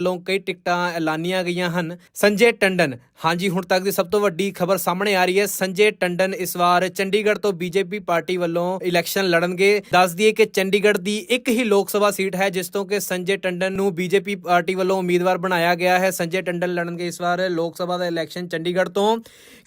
ਵੱਲੋਂ ਕਈ ਟਿਕਟਾਂ ਐਲਾਨੀਆਂ ਗਈਆਂ ਹਨ। ਸੰਜੇ ਟੰਡਨ। ਹਾਂਜੀ, ਹੁਣ ਤੱਕ ਦੀ ਸਭ ਤੋਂ ਵੱਡੀ ਖਬਰ ਸਾਹਮਣੇ ਆ ਰਹੀ ਹੈ। ਸੰਜੇ ਟੰਡਨ ਇਸ ਵਾਰ ਚੰਡੀਗੜ੍ਹ ਤੋਂ ਬੀਜੇਪੀ ਪਾਰਟੀ ਵੱਲੋਂ ਇਲੈਕਸ਼ਨ ਲੜਨਗੇ। ਦੱਸ ਦਈਏ ਕਿ ਚੰਡੀਗੜ੍ਹ ਦੀ ਇੱਕ ਹੀ ਲੋਕ ਸਭਾ ਸੀਟ ਹੈ, ਜਿਸ ਤੋਂ ਕਿ ਸੰਜੇ ਟੰਡਨ ਨੂੰ ਬੀਜੇਪੀ ਪਾਰਟੀ ਵੱਲੋਂ ਉਮੀਦਵਾਰ ਬਣਾਇਆ ਗਿਆ ਹੈ। ਸੰਜੇ ਟੰਡਨ ਲੜਨਗੇ ਇਸ ਵਾਰ ਲੋਕ ਸਭਾ ਦਾ ਇਲੈਕਸ਼ਨ ਚੰਡੀਗੜ੍ਹ ਤੋਂ।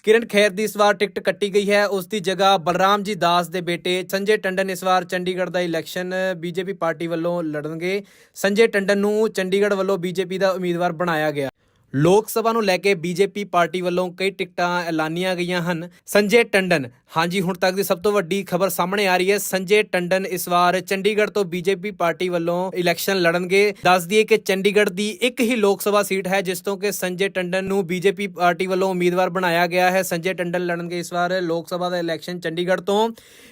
ਕਿਰਨ ਖੈਰ ਦੀ ਇਸ ਵਾਰ ਟਿਕਟ ਕੱਟੀ ਗਈ ਹੈ। ਉਸ ਦੀ ਜਗ੍ਹਾ ਬਲਰਾਮ ਜੀ ਦਾਸ ਦੇ ਬੇਟੇ ਸੰਜੇ ਟੰਡਨ ਇਸ ਵਾਰ ਚੰਡੀਗੜ੍ਹ ਦਾ ਇਲੈਕਸ਼ਨ ਬੀਜੇਪੀ ਪਾਰਟੀ ਵੱਲੋਂ ਲੜਨਗੇ। ਸੰਜੇ ਟੰਡਨ ਨੂੰ ਚੰਡੀਗੜ੍ਹ ਵੱਲੋਂ ਬੀਜੇਪੀ ਦਾ ਉਮੀਦਵਾਰ ਬਣਾਇਆ ਗਿਆ। ਲੋਕ ਸਭਾ ਨੂੰ ਲੈ ਕੇ ਬੀਜੇਪੀ ਪਾਰਟੀ ਵੱਲੋਂ ਕਈ ਟਿਕਟਾਂ ਐਲਾਨੀਆਂ ਗਈਆਂ ਹਨ। ਸੰਜੇ ਟੰਡਨ। ਹਾਂਜੀ, ਹੁਣ ਤੱਕ ਦੀ ਸਭ ਤੋਂ ਵੱਡੀ ਖਬਰ ਸਾਹਮਣੇ ਆ ਰਹੀ ਹੈ। ਸੰਜੇ ਟੰਡਨ ਇਸ ਵਾਰ ਚੰਡੀਗੜ੍ਹ ਤੋਂ ਬੀਜੇਪੀ ਪਾਰਟੀ ਵੱਲੋਂ ਇਲੈਕਸ਼ਨ ਲੜਨਗੇ। ਦੱਸ ਦਈਏ ਕਿ ਚੰਡੀਗੜ੍ਹ ਦੀ ਇੱਕ ਹੀ ਲੋਕ ਸਭਾ ਸੀਟ ਹੈ, ਜਿਸ ਤੋਂ ਕਿ ਸੰਜੇ ਟੰਡਨ ਨੂੰ ਬੀਜੇਪੀ ਪਾਰਟੀ ਵੱਲੋਂ ਉਮੀਦਵਾਰ ਬਣਾਇਆ ਗਿਆ ਹੈ। ਸੰਜੇ ਟੰਡਨ ਲੜਨਗੇ ਇਸ ਵਾਰ ਲੋਕ ਸਭਾ ਦਾ ਇਲੈਕਸ਼ਨ ਚੰਡੀਗੜ੍ਹ ਤੋਂ।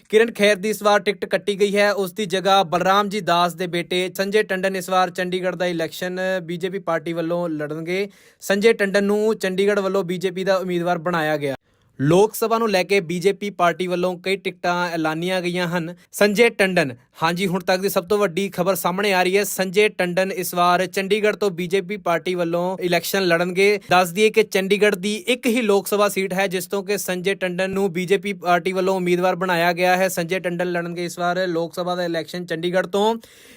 ਕਿਰਨ ਖੈਰ ਦੀ ਇਸ ਵਾਰ ਟਿਕਟ ਕੱਟੀ ਗਈ ਹੈ। ਉਸ ਦੀ ਜਗ੍ਹਾ ਬਲਰਾਮ ਜੀ ਦਾਸ ਦੇ ਬੇਟੇ ਸੰਜੇ ਟੰਡਨ ਇਸ ਵਾਰ ਚੰਡੀਗੜ੍ਹ ਦਾ ਇਲੈਕਸ਼ਨ ਬੀਜੇਪੀ ਪਾਰਟੀ ਵੱਲੋਂ ਲੜਨਗੇ। ਸੰਜੇ ਟੰਡਨ ਨੂੰ ਚੰਡੀਗੜ੍ਹ ਵੱਲੋਂ ਬੀਜੇਪੀ ਦਾ ਉਮੀਦਵਾਰ ਬਣਾਇਆ ਗਿਆ। ਲੋਕ ਸਭਾ ਨੂੰ ਲੈ ਕੇ ਬੀਜੇਪੀ ਪਾਰਟੀ ਵੱਲੋਂ ਕਈ ਟਿਕਟਾਂ ਐਲਾਨੀਆਂ ਗਈਆਂ ਹਨ। ਸੰਜੇ ਟੰਡਨ। ਹਾਂਜੀ, ਹੁਣ ਤੱਕ ਦੀ ਸਭ ਤੋਂ ਵੱਡੀ ਖਬਰ ਸਾਹਮਣੇ ਆ ਰਹੀ ਹੈ। ਸੰਜੇ ਟੰਡਨ ਇਸ ਵਾਰ ਚੰਡੀਗੜ੍ਹ ਤੋਂ ਬੀਜੇਪੀ ਪਾਰਟੀ ਵੱਲੋਂ ਇਲੈਕਸ਼ਨ ਲੜਨਗੇ। ਦੱਸ ਦਈਏ ਕਿ ਚੰਡੀਗੜ੍ਹ ਦੀ ਇੱਕ ਹੀ ਲੋਕ ਸਭਾ ਸੀਟ ਹੈ, ਜਿਸ ਤੋਂ ਕਿ ਸੰਜੇ ਟੰਡਨ ਨੂੰ ਬੀਜੇਪੀ ਪਾਰਟੀ ਵੱਲੋਂ ਉਮੀਦਵਾਰ ਬਣਾਇਆ ਗਿਆ ਹੈ। ਸੰਜੇ ਟੰਡਨ ਲੜਨਗੇ ਇਸ ਵਾਰ ਲੋਕ ਸਭਾ ਦਾ ਇਲੈਕਸ਼ਨ ਚੰਡੀਗੜ੍ਹ ਤੋਂ।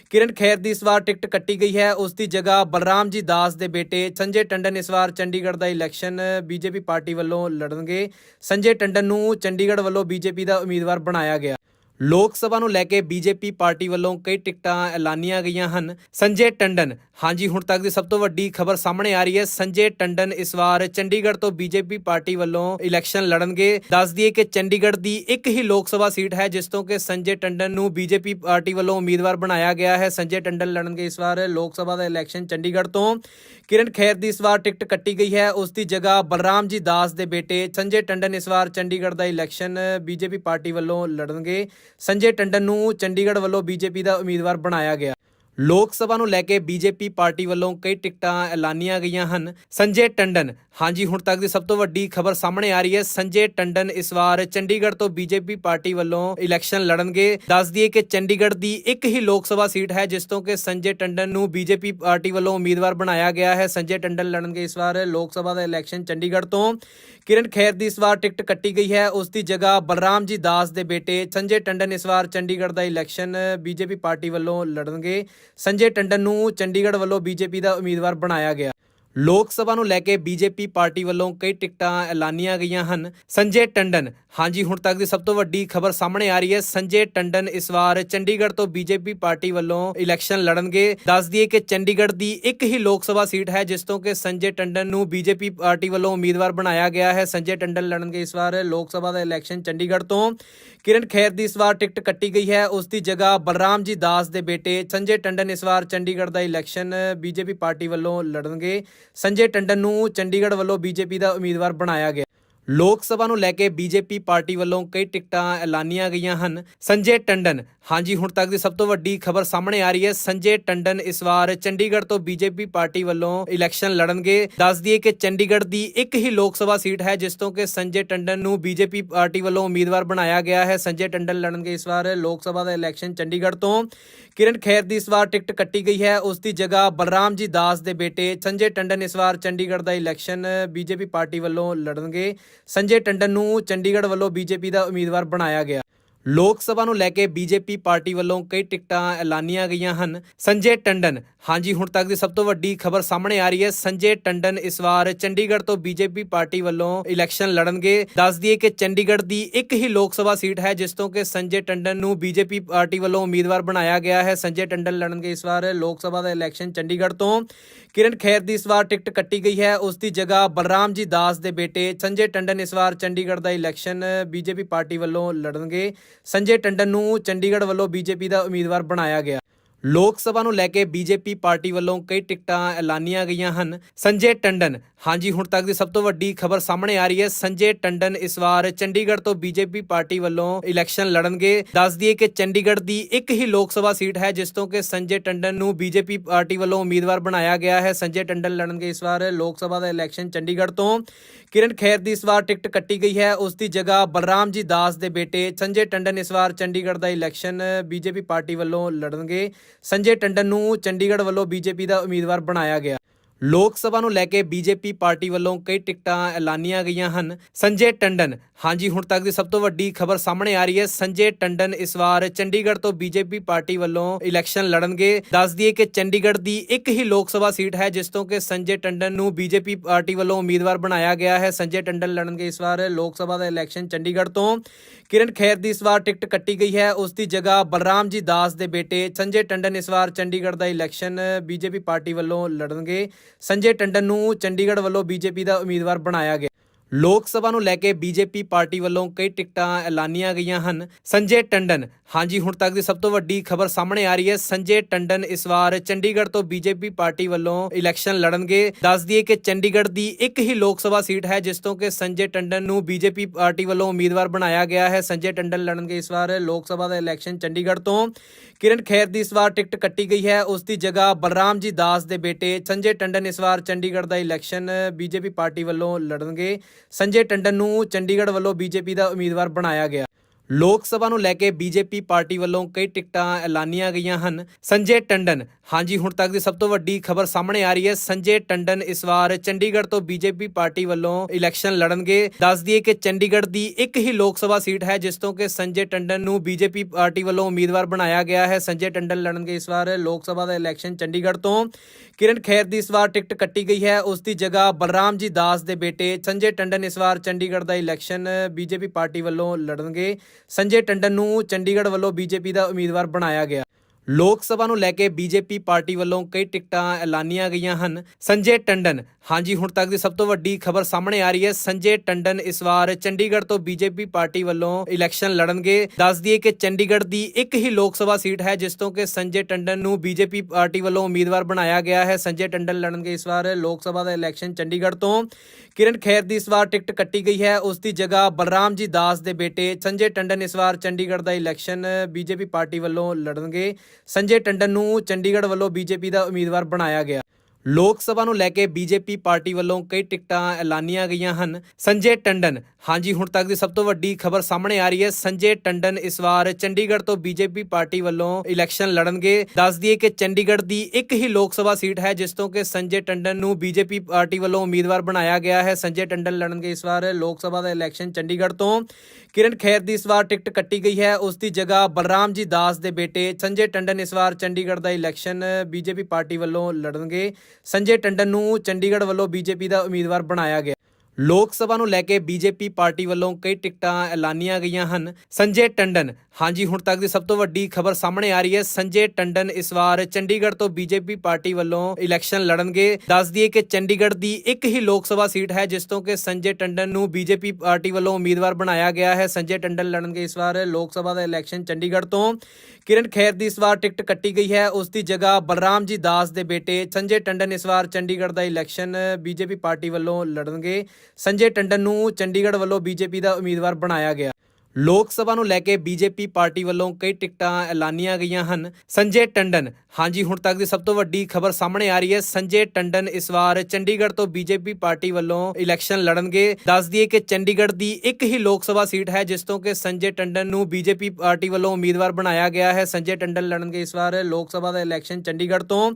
ਕਿਰਨ ਖੈਰ ਦੀ ਇਸ ਵਾਰ ਟਿਕਟ ਕੱਟੀ ਗਈ ਹੈ। ਉਸ ਦੀ ਜਗ੍ਹਾ ਬਲਰਾਮ ਜੀ ਦਾਸ ਦੇ ਬੇਟੇ ਸੰਜੇ ਟੰਡਨ ਇਸ ਵਾਰ ਚੰਡੀਗੜ੍ਹ ਦਾ ਇਲੈਕਸ਼ਨ ਬੀਜੇਪੀ ਪਾਰਟੀ ਵੱਲੋਂ ਲੜਨਗੇ। ਸੰਜੇ ਟੰਡਨ ਨੂੰ ਚੰਡੀਗੜ੍ਹ ਵੱਲੋਂ ਬੀਜੇਪੀ ਦਾ ਉਮੀਦਵਾਰ ਬਣਾਇਆ ਗਿਆ। ਲੋਕ ਸਭਾ ਨੂੰ ਲੈ ਕੇ ਬੀਜੇਪੀ ਪਾਰਟੀ ਵੱਲੋਂ ਕਈ ਟਿਕਟਾਂ ਐਲਾਨੀਆਂ ਗਈਆਂ ਹਨ। ਸੰਜੇ ਟੰਡਨ। ਹਾਂਜੀ, ਹੁਣ ਤੱਕ ਦੀ ਸਭ ਤੋਂ ਵੱਡੀ ਖਬਰ ਸਾਹਮਣੇ ਆ ਰਹੀ ਹੈ। ਸੰਜੇ ਟੰਡਨ ਇਸ ਵਾਰ ਚੰਡੀਗੜ੍ਹ ਤੋਂ ਬੀਜੇਪੀ ਪਾਰਟੀ ਵੱਲੋਂ ਇਲੈਕਸ਼ਨ ਲੜਨਗੇ। ਦੱਸ ਦਈਏ ਕਿ ਚੰਡੀਗੜ੍ਹ ਦੀ ਇੱਕ ਹੀ ਲੋਕ ਸਭਾ ਸੀਟ ਹੈ, ਜਿਸ ਤੋਂ ਕਿ ਸੰਜੇ ਟੰਡਨ ਨੂੰ ਬੀਜੇਪੀ ਪਾਰਟੀ ਵੱਲੋਂ ਉਮੀਦਵਾਰ ਬਣਾਇਆ ਗਿਆ ਹੈ। ਸੰਜੇ ਟੰਡਨ ਲੜਨਗੇ ਇਸ ਵਾਰ ਲੋਕ ਸਭਾ ਦਾ ਇਲੈਕਸ਼ਨ ਚੰਡੀਗੜ੍ਹ ਤੋਂ। ਕਿਰਨ ਖੈਰ ਦੀ ਇਸ ਵਾਰ ਟਿਕਟ ਕੱਟੀ ਗਈ ਹੈ। ਉਸ ਦੀ ਜਗ੍ਹਾ ਬਲਰਾਮ ਜੀ ਦਾਸ ਦੇ ਬੇਟੇ ਸੰਜੇ ਟੰਡਨ ਇਸ ਵਾਰ ਚੰਡੀਗੜ੍ਹ ਦਾ ਇਲੈਕਸ਼ਨ ਬੀਜੇਪੀ ਪਾਰਟੀ ਵੱਲੋਂ ਲੜਨਗੇ। ਸੰਜੇ ਟੰਡਨ ਨੂੰ ਚੰਡੀਗੜ੍ਹ ਵੱਲੋਂ ਬੀਜੇਪੀ ਦਾ ਉਮੀਦਵਾਰ ਬਣਾਇਆ ਗਿਆ। ਲੋਕ ਸਭਾ ਨੂੰ ਲੈ ਕੇ ਬੀਜੇਪੀ ਪਾਰਟੀ ਵੱਲੋਂ ਕਈ ਟਿਕਟਾਂ ਐਲਾਨੀਆਂ ਗਈਆਂ ਹਨ। ਸੰਜੇ ਟੰਡਨ। ਹਾਂਜੀ, ਹੁਣ ਤੱਕ ਦੀ ਸਭ ਤੋਂ ਵੱਡੀ ਖਬਰ ਸਾਹਮਣੇ ਆ ਰਹੀ ਹੈ। ਸੰਜੇ ਟੰਡਨ ਇਸ ਵਾਰ ਚੰਡੀਗੜ੍ਹ ਤੋਂ ਬੀਜੇਪੀ ਪਾਰਟੀ ਵੱਲੋਂ ਇਲੈਕਸ਼ਨ ਲੜਨਗੇ। ਦੱਸ ਦਈਏ ਕਿ ਚੰਡੀਗੜ੍ਹ ਦੀ ਇੱਕ ਹੀ ਲੋਕ ਸਭਾ ਸੀਟ ਹੈ, ਜਿਸ ਤੋਂ ਕਿ ਸੰਜੇ ਟੰਡਨ ਨੂੰ ਬੀਜੇਪੀ ਪਾਰਟੀ ਵੱਲੋਂ ਉਮੀਦਵਾਰ ਬਣਾਇਆ ਗਿਆ ਹੈ। ਸੰਜੇ ਟੰਡਨ ਲੜਨਗੇ ਇਸ ਵਾਰ ਲੋਕ ਸਭਾ ਦਾ ਇਲੈਕਸ਼ਨ ਚੰਡੀਗੜ੍ਹ ਤੋਂ। ਕਿਰਨ ਖੈਰ ਦੀ ਇਸ ਵਾਰ ਟਿਕਟ ਕੱਟੀ ਗਈ ਹੈ। ਉਸ ਦੀ ਜਗ੍ਹਾ ਬਲਰਾਮ ਜੀ ਦਾਸ ਦੇ ਬੇਟੇ ਸੰਜੇ ਟੰਡਨ ਇਸ ਵਾਰ ਚੰਡੀਗੜ੍ਹ ਦਾ ਇਲੈਕਸ਼ਨ ਬੀਜੇਪੀ ਪਾਰਟੀ ਵੱਲੋਂ ਲੜਨਗੇ। ਸੰਜੇ ਟੰਡਨ ਨੂੰ ਚੰਡੀਗੜ੍ਹ ਵੱਲੋਂ ਬੀਜੇਪੀ ਦਾ ਉਮੀਦਵਾਰ ਬਣਾਇਆ ਗਿਆ। ਲੋਕ ਸਭਾ ਨੂੰ ਲੈ ਕੇ ਬੀਜੇਪੀ ਪਾਰਟੀ ਵੱਲੋਂ ਕਈ ਟਿਕਟਾਂ ਐਲਾਨੀਆਂ ਗਈਆਂ ਹਨ। ਸੰਜੇ ਟੰਡਨ ਹਾਂਜੀ, ਹੁਣ ਤੱਕ ਦੀ ਸਭ ਤੋਂ ਵੱਡੀ ਖਬਰ ਸਾਹਮਣੇ ਆ ਰਹੀ ਹੈ। ਸੰਜੇ ਟੰਡਨ ਇਸ ਵਾਰ ਚੰਡੀਗੜ੍ਹ ਤੋਂ ਬੀਜੇਪੀ ਪਾਰਟੀ ਵੱਲੋਂ ਇਲੈਕਸ਼ਨ ਲੜਨਗੇ। ਦੱਸ ਦਈਏ ਕਿ ਚੰਡੀਗੜ੍ਹ ਦੀ ਇੱਕ ਹੀ ਲੋਕ ਸਭਾ ਸੀਟ ਹੈ, ਜਿਸ ਤੋਂ ਕਿ ਸੰਜੇ ਟੰਡਨ ਨੂੰ ਬੀਜੇਪੀ ਪਾਰਟੀ ਵੱਲੋਂ ਉਮੀਦਵਾਰ ਬਣਾਇਆ ਗਿਆ ਹੈ। ਸੰਜੇ ਟੰਡਨ ਲੜਨਗੇ ਇਸ ਵਾਰ ਲੋਕ ਸਭਾ ਦਾ ਇਲੈਕਸ਼ਨ ਚੰਡੀਗੜ੍ਹ ਤੋਂ। ਕਿਰਨ ਖੈਰ ਦੀ ਇਸ ਵਾਰ ਟਿਕਟ ਕੱਟੀ ਗਈ ਹੈ। ਉਸ ਦੀ ਜਗ੍ਹਾ ਬਲਰਾਮ ਜੀ ਦਾਸ ਦੇ ਬੇਟੇ ਸੰਜੇ ਟੰਡਨ ਇਸ ਵਾਰ ਚੰਡੀਗੜ੍ਹ ਦਾ ਇਲੈਕਸ਼ਨ ਬੀਜੇਪੀ ਪਾਰਟੀ ਵੱਲੋਂ ਲੜਨਗੇ। ਸੰਜੇ ਟੰਡਨ ਨੂੰ ਚੰਡੀਗੜ੍ਹ ਵੱਲੋਂ ਬੀਜੇਪੀ ਦਾ ਉਮੀਦਵਾਰ ਬਣਾਇਆ ਗਿਆ। ਲੋਕ ਸਭਾ ਨੂੰ ਲੈ ਕੇ ਬੀਜੇਪੀ ਪਾਰਟੀ ਵੱਲੋਂ ਕਈ ਟਿਕਟਾਂ ਐਲਾਨੀਆਂ ਗਈਆਂ ਹਨ। ਸੰਜੇ ਟੰਡਨ। ਹਾਂਜੀ, ਹੁਣ ਤੱਕ ਦੀ ਸਭ ਤੋਂ ਵੱਡੀ ਖਬਰ ਸਾਹਮਣੇ ਆ ਰਹੀ ਹੈ। ਸੰਜੇ ਟੰਡਨ ਇਸ ਵਾਰ ਚੰਡੀਗੜ੍ਹ ਤੋਂ ਬੀਜੇਪੀ ਪਾਰਟੀ ਵੱਲੋਂ ਇਲੈਕਸ਼ਨ ਲੜਨਗੇ। ਦੱਸ ਦਈਏ ਕਿ ਚੰਡੀਗੜ੍ਹ ਦੀ ਇੱਕ ਹੀ ਲੋਕ ਸਭਾ ਸੀਟ ਹੈ, ਜਿਸ ਤੋਂ ਕਿ ਸੰਜੇ ਟੰਡਨ ਨੂੰ ਬੀਜੇਪੀ ਪਾਰਟੀ ਵੱਲੋਂ ਉਮੀਦਵਾਰ ਬਣਾਇਆ ਗਿਆ ਹੈ। ਸੰਜੇ ਟੰਡਨ ਲੜਨਗੇ ਇਸ ਵਾਰ ਲੋਕ ਸਭਾ ਦਾ ਇਲੈਕਸ਼ਨ ਚੰਡੀਗੜ੍ਹ ਤੋਂ। ਕਿਰਨ ਖੈਰ ਦੀ ਇਸ ਵਾਰ ਟਿਕਟ ਕੱਟੀ ਗਈ ਹੈ। ਉਸ ਦੀ ਜਗ੍ਹਾ ਬਲਰਾਮ ਜੀ ਦਾਸ ਦੇ ਬੇਟੇ ਸੰਜੇ ਟੰਡਨ ਇਸ ਵਾਰ ਚੰਡੀਗੜ੍ਹ ਦਾ ਇਲੈਕਸ਼ਨ ਬੀਜੇਪੀ ਪਾਰਟੀ ਵੱਲੋਂ ਲੜਨਗੇ। ਸੰਜੇ ਟੰਡਨ ਨੂੰ ਚੰਡੀਗੜ੍ਹ ਵੱਲੋਂ ਬੀਜੇਪੀ ਦਾ ਉਮੀਦਵਾਰ ਬਣਾਇਆ ਗਿਆ। ਲੋਕ ਸਭਾ ਨੂੰ ਲੈ ਕੇ ਬੀਜੇਪੀ ਪਾਰਟੀ ਵੱਲੋਂ ਕਈ ਟਿਕਟਾਂ ਐਲਾਨੀਆਂ ਗਈਆਂ ਹਨ। ਸੰਜੇ ਟੰਡਨ। ਹਾਂਜੀ, ਹੁਣ ਤੱਕ ਦੀ ਸਭ ਤੋਂ ਵੱਡੀ ਖਬਰ ਸਾਹਮਣੇ ਆ ਰਹੀ ਹੈ। ਸੰਜੇ ਟੰਡਨ ਇਸ ਵਾਰ ਚੰਡੀਗੜ੍ਹ ਤੋਂ ਬੀਜੇਪੀ ਪਾਰਟੀ ਵੱਲੋਂ ਇਲੈਕਸ਼ਨ ਲੜਨਗੇ। ਦੱਸ ਦਈਏ ਕਿ ਚੰਡੀਗੜ੍ਹ ਦੀ ਇੱਕ ਹੀ ਲੋਕ ਸਭਾ ਸੀਟ ਹੈ, ਜਿਸ ਤੋਂ ਕਿ ਸੰਜੇ ਟੰਡਨ ਨੂੰ ਬੀਜੇਪੀ ਪਾਰਟੀ ਵੱਲੋਂ ਉਮੀਦਵਾਰ ਬਣਾਇਆ ਗਿਆ ਹੈ। ਸੰਜੇ ਟੰਡਨ ਲੜਨਗੇ ਇਸ ਵਾਰ ਲੋਕ ਸਭਾ ਦਾ ਇਲੈਕਸ਼ਨ ਚੰਡੀਗੜ੍ਹ ਤੋਂ। ਕਿਰਨ ਖੈਰ ਦੀ ਇਸ ਵਾਰ ਟਿਕਟ ਕੱਟੀ ਗਈ ਹੈ। ਉਸ ਦੀ ਜਗ੍ਹਾ ਬਲਰਾਮ ਜੀ ਦਾਸ ਦੇ ਬੇਟੇ ਸੰਜੇ ਟੰਡਨ ਇਸ ਵਾਰ ਚੰਡੀਗੜ੍ਹ ਦਾ ਇਲੈਕਸ਼ਨ ਬੀਜੇਪੀ ਪਾਰਟੀ ਵੱਲੋਂ ਲੜਨਗੇ। ਸੰਜੇ ਟੰਡਨ ਨੂੰ ਚੰਡੀਗੜ੍ਹ ਵੱਲੋਂ ਬੀਜੇਪੀ ਦਾ ਉਮੀਦਵਾਰ ਬਣਾਇਆ ਗਿਆ। ਲੋਕ ਸਭਾ ਨੂੰ ਲੈ ਕੇ ਬੀਜੇਪੀ ਪਾਰਟੀ ਵੱਲੋਂ ਕਈ ਟਿਕਟਾਂ ਐਲਾਨੀਆਂ ਗਈਆਂ ਹਨ। ਸੰਜੇ ਟੰਡਨ। ਹਾਂਜੀ, ਹੁਣ ਤੱਕ ਦੀ ਸਭ ਤੋਂ ਵੱਡੀ ਖਬਰ ਸਾਹਮਣੇ ਆ ਰਹੀ ਹੈ। ਸੰਜੇ ਟੰਡਨ ਇਸ ਵਾਰ ਚੰਡੀਗੜ੍ਹ ਤੋਂ ਬੀਜੇਪੀ ਪਾਰਟੀ ਵੱਲੋਂ ਇਲੈਕਸ਼ਨ ਲੜਨਗੇ। ਦੱਸ ਦਈਏ ਕਿ ਚੰਡੀਗੜ੍ਹ ਦੀ ਇੱਕ ਹੀ ਲੋਕ ਸਭਾ ਸੀਟ ਹੈ, ਜਿਸ ਤੋਂ ਕਿ ਸੰਜੇ ਟੰਡਨ ਨੂੰ ਬੀਜੇਪੀ ਪਾਰਟੀ ਵੱਲੋਂ ਉਮੀਦਵਾਰ ਬਣਾਇਆ ਗਿਆ ਹੈ। ਸੰਜੇ ਟੰਡਨ ਲੜਨਗੇ ਇਸ ਵਾਰ ਲੋਕ ਸਭਾ ਦਾ ਇਲੈਕਸ਼ਨ ਚੰਡੀਗੜ੍ਹ ਤੋਂ। ਕਿਰਨ ਖੈਰ ਦੀ ਇਸ ਵਾਰ ਟਿਕਟ ਕੱਟੀ ਗਈ ਹੈ। ਉਸ ਦੀ ਜਗ੍ਹਾ ਬਲਰਾਮ ਜੀ ਦਾਸ ਦੇ ਬੇਟੇ ਸੰਜੇ ਟੰਡਨ ਇਸ ਵਾਰ ਚੰਡੀਗੜ੍ਹ ਦਾ ਇਲੈਕਸ਼ਨ ਬੀਜੇਪੀ ਪਾਰਟੀ ਵੱਲੋਂ ਲੜਨਗੇ। ਸੰਜੇ ਟੰਡਨ ਨੂੰ ਚੰਡੀਗੜ੍ਹ ਵੱਲੋਂ ਬੀਜੇਪੀ ਦਾ ਉਮੀਦਵਾਰ ਬਣਾਇਆ ਗਿਆ। ਲੋਕ ਸਭਾ ਨੂੰ ਲੈ ਕੇ ਬੀਜੇਪੀ ਪਾਰਟੀ ਵੱਲੋਂ ਕਈ ਟਿਕਟਾਂ ਐਲਾਨੀਆਂ ਗਈਆਂ ਹਨ। ਸੰਜੇ ਟੰਡਨ, ਹਾਂਜੀ, ਹੁਣ ਤੱਕ ਦੀ ਸਭ ਤੋਂ ਵੱਡੀ ਖਬਰ ਸਾਹਮਣੇ ਆ ਰਹੀ ਹੈ। ਸੰਜੇ ਟੰਡਨ ਇਸ ਵਾਰ ਚੰਡੀਗੜ੍ਹ ਤੋਂ ਬੀਜੇਪੀ ਪਾਰਟੀ ਵੱਲੋਂ ਇਲੈਕਸ਼ਨ ਲੜਨਗੇ। ਦੱਸ ਦਈਏ ਕਿ ਚੰਡੀਗੜ੍ਹ ਦੀ ਇੱਕ ਹੀ ਲੋਕ ਸਭਾ ਸੀਟ ਹੈ, ਜਿਸ ਤੋਂ ਕਿ ਸੰਜੇ ਟੰਡਨ ਨੂੰ ਬੀਜੇਪੀ ਪਾਰਟੀ ਵੱਲੋਂ ਉਮੀਦਵਾਰ ਬਣਾਇਆ ਗਿਆ ਹੈ। ਸੰਜੇ ਟੰਡਨ ਲੜਨਗੇ ਇਸ ਵਾਰ ਲੋਕ ਸਭਾ ਦਾ ਇਲੈਕਸ਼ਨ ਚੰਡੀਗੜ੍ਹ ਤੋਂ। ਕਿਰਨ ਖੈਰ ਦੀ ਇਸ ਵਾਰ ਟਿਕਟ ਕੱਟੀ ਗਈ ਹੈ। ਉਸ ਦੀ ਜਗ੍ਹਾ ਬਲਰਾਮ ਜੀ ਦਾਸ ਦੇ ਬੇਟੇ ਸੰਜੇ ਟੰਡਨ ਇਸ ਵਾਰ ਚੰਡੀਗੜ੍ਹ ਦਾ ਇਲੈਕਸ਼ਨ ਬੀਜੇਪੀ ਪਾਰਟੀ ਵੱਲੋਂ ਲੜਨਗੇ। ਸੰਜੇ ਟੰਡਨ ਨੂੰ ਚੰਡੀਗੜ੍ਹ ਵੱਲੋਂ ਬੀਜੇਪੀ ਦਾ ਉਮੀਦਵਾਰ ਬਣਾਇਆ ਗਿਆ। ਲੋਕ ਸਭਾ ਨੂੰ ਲੈ ਕੇ ਬੀਜੇਪੀ ਪਾਰਟੀ ਵੱਲੋਂ ਕਈ ਟਿਕਟਾਂ ਐਲਾਨੀਆਂ ਗਈਆਂ ਹਨ। ਸੰਜੇ ਟੰਡਨ। ਹਾਂਜੀ, ਹੁਣ ਤੱਕ ਦੀ ਸਭ ਤੋਂ ਵੱਡੀ ਖਬਰ ਸਾਹਮਣੇ ਆ ਰਹੀ ਹੈ। ਸੰਜੇ ਟੰਡਨ ਇਸ ਵਾਰ ਚੰਡੀਗੜ੍ਹ ਤੋਂ ਬੀਜੇਪੀ ਪਾਰਟੀ ਵੱਲੋਂ ਇਲੈਕਸ਼ਨ ਲੜਨਗੇ। ਦੱਸ ਦਈਏ ਕਿ ਚੰਡੀਗੜ੍ਹ ਦੀ ਇੱਕ ਹੀ ਲੋਕ ਸਭਾ ਸੀਟ ਹੈ, ਜਿਸ ਤੋਂ ਕਿ ਸੰਜੇ ਟੰਡਨ ਨੂੰ ਬੀਜੇਪੀ ਪਾਰਟੀ ਵੱਲੋਂ ਉਮੀਦਵਾਰ ਬਣਾਇਆ ਗਿਆ ਹੈ। ਸੰਜੇ ਟੰਡਨ ਲੜਨਗੇ ਇਸ ਵਾਰ ਲੋਕ ਸਭਾ ਦਾ ਇਲੈਕਸ਼ਨ ਚੰਡੀਗੜ੍ਹ ਤੋਂ। ਕਿਰਨ ਖੈਰ ਦੀ ਇਸ ਵਾਰ ਟਿਕਟ ਕੱਟੀ ਗਈ ਹੈ। ਉਸ ਦੀ ਜਗ੍ਹਾ ਬਲਰਾਮ ਜੀ ਦਾਸ ਦੇ ਬੇਟੇ ਸੰਜੇ ਟੰਡਨ ਇਸ ਵਾਰ ਚੰਡੀਗੜ੍ਹ ਦਾ ਇਲੈਕਸ਼ਨ ਬੀਜੇਪੀ ਪਾਰਟੀ ਵੱਲੋਂ ਲੜਨਗੇ। ਸੰਜੇ ਟੰਡਨ ਨੂੰ ਚੰਡੀਗੜ੍ਹ ਵੱਲੋਂ ਬੀਜੇਪੀ ਦਾ ਉਮੀਦਵਾਰ ਬਣਾਇਆ ਗਿਆ। ਲੋਕ ਸਭਾ ਨੂੰ ਲੈ ਕੇ ਬੀਜੇਪੀ ਪਾਰਟੀ ਵੱਲੋਂ ਕਈ ਟਿਕਟਾਂ ਐਲਾਨੀਆਂ ਗਈਆਂ ਹਨ। ਸੰਜੇ ਟੰਡਨ। ਹਾਂਜੀ, ਹੁਣ ਤੱਕ ਦੀ ਸਭ ਤੋਂ ਵੱਡੀ ਖਬਰ ਸਾਹਮਣੇ ਆ ਰਹੀ ਹੈ। ਸੰਜੇ ਟੰਡਨ ਇਸ ਵਾਰ ਚੰਡੀਗੜ੍ਹ ਤੋਂ ਬੀਜੇਪੀ ਪਾਰਟੀ ਵੱਲੋਂ ਇਲੈਕਸ਼ਨ ਲੜਨਗੇ। ਦੱਸ ਦਈਏ ਕਿ ਚੰਡੀਗੜ੍ਹ ਦੀ ਇੱਕ ਹੀ ਲੋਕ ਸਭਾ ਸੀਟ ਹੈ, ਜਿਸ ਤੋਂ ਕਿ ਸੰਜੇ ਟੰਡਨ ਨੂੰ ਬੀਜੇਪੀ ਪਾਰਟੀ ਵੱਲੋਂ ਉਮੀਦਵਾਰ ਬਣਾਇਆ ਗਿਆ ਹੈ। ਸੰਜੇ ਟੰਡਨ ਲੜਨਗੇ ਇਸ ਵਾਰ ਲੋਕ ਸਭਾ ਦਾ ਇਲੈਕਸ਼ਨ ਚੰਡੀਗੜ੍ਹ ਤੋਂ। ਕਿਰਨ ਖੈਰ ਦੀ ਇਸ ਵਾਰ ਟਿਕਟ ਕੱਟੀ ਗਈ ਹੈ। ਉਸ ਦੀ ਜਗ੍ਹਾ ਬਲਰਾਮ ਜੀ ਦਾਸ ਦੇ ਬੇਟੇ ਸੰਜੇ ਟੰਡਨ ਇਸ ਵਾਰ ਚੰਡੀਗੜ੍ਹ ਦਾ ਇਲੈਕਸ਼ਨ ਬੀਜੇਪੀ ਪਾਰਟੀ ਵੱਲੋਂ ਲੜਨਗੇ। ਸੰਜੇ ਟੰਡਨ ਨੂੰ ਚੰਡੀਗੜ੍ਹ ਵੱਲੋਂ ਬੀਜੇਪੀ ਦਾ ਉਮੀਦਵਾਰ ਬਣਾਇਆ ਗਿਆ। ਲੋਕ ਸਭਾ ਨੂੰ ਲੈ ਕੇ ਬੀਜੇਪੀ ਪਾਰਟੀ ਵੱਲੋਂ ਕਈ ਟਿਕਟਾਂ ਐਲਾਨੀਆਂ ਗਈਆਂ ਹਨ। ਸੰਜੇ ਟੰਡਨ ਹਾਂਜੀ, ਹੁਣ ਤੱਕ ਦੀ ਸਭ ਤੋਂ ਵੱਡੀ ਖਬਰ ਸਾਹਮਣੇ ਆ ਰਹੀ ਹੈ। ਸੰਜੇ ਟੰਡਨ ਇਸ ਵਾਰ ਚੰਡੀਗੜ੍ਹ ਤੋਂ ਬੀਜੇਪੀ ਪਾਰਟੀ ਵੱਲੋਂ ਇਲੈਕਸ਼ਨ ਲੜਨਗੇ। ਦੱਸ ਦਈਏ ਕਿ ਚੰਡੀਗੜ੍ਹ ਦੀ ਇੱਕ ਹੀ ਲੋਕ ਸਭਾ ਸੀਟ ਹੈ, ਜਿਸ ਤੋਂ ਕਿ ਸੰਜੇ ਟੰਡਨ ਨੂੰ ਬੀਜੇਪੀ ਪਾਰਟੀ ਵੱਲੋਂ ਉਮੀਦਵਾਰ ਬਣਾਇਆ ਗਿਆ ਹੈ। ਸੰਜੇ ਟੰਡਨ ਲੜਨਗੇ ਇਸ ਵਾਰ ਲੋਕ ਸਭਾ ਦਾ ਇਲੈਕਸ਼ਨ ਚੰਡੀਗੜ੍ਹ ਤੋਂ। ਕਿਰਨ ਖੈਰ ਦੀ ਇਸ ਵਾਰ ਟਿਕਟ ਕੱਟੀ ਗਈ ਹੈ। ਉਸ ਦੀ ਜਗ੍ਹਾ ਬਲਰਾਮ ਜੀ ਦਾਸ ਦੇ ਬੇਟੇ ਸੰਜੇ ਟੰਡਨ ਇਸ ਵਾਰ ਚੰਡੀਗੜ੍ਹ ਦਾ ਇਲੈਕਸ਼ਨ ਬੀਜੇਪੀ ਪਾਰਟੀ ਵੱਲੋਂ ਲੜਨਗੇ। ਸੰਜੇ ਟੰਡਨ ਨੂੰ ਚੰਡੀਗੜ੍ਹ ਵੱਲੋਂ ਬੀਜੇਪੀ ਦਾ ਉਮੀਦਵਾਰ ਬਣਾਇਆ ਗਿਆ। ਲੋਕ ਸਭਾ ਨੂੰ ਲੈ ਕੇ ਬੀਜੇਪੀ ਪਾਰਟੀ ਵੱਲੋਂ ਕਈ ਟਿਕਟਾਂ ਐਲਾਨੀਆਂ ਗਈਆਂ ਹਨ। ਸੰਜੇ ਟੰਡਨ। ਹਾਂਜੀ, ਹੁਣ ਤੱਕ ਦੀ ਸਭ ਤੋਂ ਵੱਡੀ ਖਬਰ ਸਾਹਮਣੇ ਆ ਰਹੀ ਹੈ। ਸੰਜੇ ਟੰਡਨ ਇਸ ਵਾਰ ਚੰਡੀਗੜ੍ਹ ਤੋਂ ਬੀਜੇਪੀ ਪਾਰਟੀ ਵੱਲੋਂ ਇਲੈਕਸ਼ਨ ਲੜਨਗੇ। ਦੱਸ ਦਈਏ ਕਿ ਚੰਡੀਗੜ੍ਹ ਦੀ ਇੱਕ ਹੀ ਲੋਕ ਸਭਾ ਸੀਟ ਹੈ, ਜਿਸ ਤੋਂ ਕਿ ਸੰਜੇ ਟੰਡਨ ਨੂੰ ਬੀਜੇਪੀ ਪਾਰਟੀ ਵੱਲੋਂ ਉਮੀਦਵਾਰ ਬਣਾਇਆ ਗਿਆ ਹੈ। ਸੰਜੇ ਟੰਡਨ ਲੜਨਗੇ ਇਸ ਵਾਰ ਲੋਕ ਸਭਾ ਦਾ ਇਲੈਕਸ਼ਨ ਚੰਡੀਗੜ੍ਹ ਤੋਂ। ਕਿਰਨ ਖੈਰ ਦੀ ਇਸ ਵਾਰ ਟਿਕਟ ਕੱਟੀ ਗਈ ਹੈ। ਉਸ ਦੀ ਜਗ੍ਹਾ ਬਲਰਾਮ ਜੀ ਦਾਸ ਦੇ ਬੇਟੇ ਸੰਜੇ ਟੰਡਨ ਇਸ ਵਾਰ ਚੰਡੀਗੜ੍ਹ ਦਾ ਇਲੈਕਸ਼ਨ ਬੀਜੇਪੀ ਪਾਰਟੀ ਵੱਲੋਂ ਲੜਨਗੇ। ਸੰਜੇ ਟੰਡਨ ਨੂੰ ਚੰਡੀਗੜ੍ਹ ਵੱਲੋਂ ਬੀਜੇਪੀ ਦਾ ਉਮੀਦਵਾਰ ਬਣਾਇਆ ਗਿਆ। ਲੋਕ ਸਭਾ ਨੂੰ ਲੈ ਕੇ ਬੀਜੇਪੀ ਪਾਰਟੀ ਵੱਲੋਂ ਕਈ ਟਿਕਟਾਂ ਐਲਾਨੀਆਂ ਗਈਆਂ ਹਨ। ਸੰਜੇ ਟੰਡਨ। ਹਾਂਜੀ, ਹੁਣ ਤੱਕ ਦੀ ਸਭ ਤੋਂ ਵੱਡੀ ਖਬਰ ਸਾਹਮਣੇ ਆ ਰਹੀ ਹੈ। ਸੰਜੇ ਟੰਡਨ ਇਸ ਵਾਰ ਚੰਡੀਗੜ੍ਹ ਤੋਂ ਬੀਜੇਪੀ ਪਾਰਟੀ ਵੱਲੋਂ ਇਲੈਕਸ਼ਨ ਲੜਨਗੇ। ਦੱਸ ਦਈਏ ਕਿ ਚੰਡੀਗੜ੍ਹ ਦੀ ਇੱਕ ਹੀ ਲੋਕ ਸਭਾ ਸੀਟ ਹੈ, ਜਿਸ ਤੋਂ ਕਿ ਸੰਜੇ ਟੰਡਨ ਨੂੰ ਬੀਜੇਪੀ ਪਾਰਟੀ ਵੱਲੋਂ ਉਮੀਦਵਾਰ ਬਣਾਇਆ ਗਿਆ ਹੈ। ਸੰਜੇ ਟੰਡਨ ਲੜਨਗੇ ਇਸ ਵਾਰ ਲੋਕ ਸਭਾ ਦਾ ਇਲੈਕਸ਼ਨ ਚੰਡੀਗੜ੍ਹ ਤੋਂ। ਕਿਰਨ ਖੈਰ ਦੀ ਇਸ ਵਾਰ ਟਿਕਟ ਕੱਟੀ ਗਈ ਹੈ। ਉਸ ਦੀ ਜਗ੍ਹਾ ਬਲਰਾਮ ਜੀ ਦਾਸ ਦੇ ਬੇਟੇ ਸੰਜੇ ਟੰਡਨ ਇਸ ਵਾਰ ਚੰਡੀਗੜ੍ਹ ਦਾ ਇਲੈਕਸ਼ਨ ਬੀਜੇਪੀ ਪਾਰਟੀ ਵੱਲੋਂ ਲੜਨਗੇ। ਸੰਜੇ ਟੰਡਨ ਨੂੰ ਚੰਡੀਗੜ੍ਹ ਵੱਲੋਂ ਬੀਜੇਪੀ ਦਾ ਉਮੀਦਵਾਰ ਬਣਾਇਆ ਗਿਆ। ਲੋਕ ਸਭਾ ਨੂੰ ਲੈ ਕੇ ਬੀਜੇਪੀ ਪਾਰਟੀ ਵੱਲੋਂ ਕਈ ਟਿਕਟਾਂ ਐਲਾਨੀਆਂ ਗਈਆਂ ਹਨ। ਸੰਜੇ ਟੰਡਨ। ਹਾਂਜੀ, ਹੁਣ ਤੱਕ ਦੀ ਸਭ ਤੋਂ ਵੱਡੀ ਖਬਰ ਸਾਹਮਣੇ ਆ ਰਹੀ ਹੈ। ਸੰਜੇ ਟੰਡਨ ਇਸ ਵਾਰ ਚੰਡੀਗੜ੍ਹ ਤੋਂ ਬੀਜੇਪੀ ਪਾਰਟੀ ਵੱਲੋਂ ਇਲੈਕਸ਼ਨ ਲੜਨਗੇ। ਦੱਸ ਦਈਏ ਕਿ ਚੰਡੀਗੜ੍ਹ ਦੀ ਇੱਕ ਹੀ ਲੋਕ ਸਭਾ ਸੀਟ ਹੈ, ਜਿਸ ਤੋਂ ਕਿ ਸੰਜੇ ਟੰਡਨ ਨੂੰ ਬੀਜੇਪੀ ਪਾਰਟੀ ਵੱਲੋਂ ਉਮੀਦਵਾਰ ਬਣਾਇਆ ਗਿਆ ਹੈ। ਸੰਜੇ ਟੰਡਨ ਲੜਨਗੇ ਇਸ ਵਾਰ ਲੋਕ ਸਭਾ ਦਾ ਇਲੈਕਸ਼ਨ ਚੰਡੀਗੜ੍ਹ ਤੋਂ।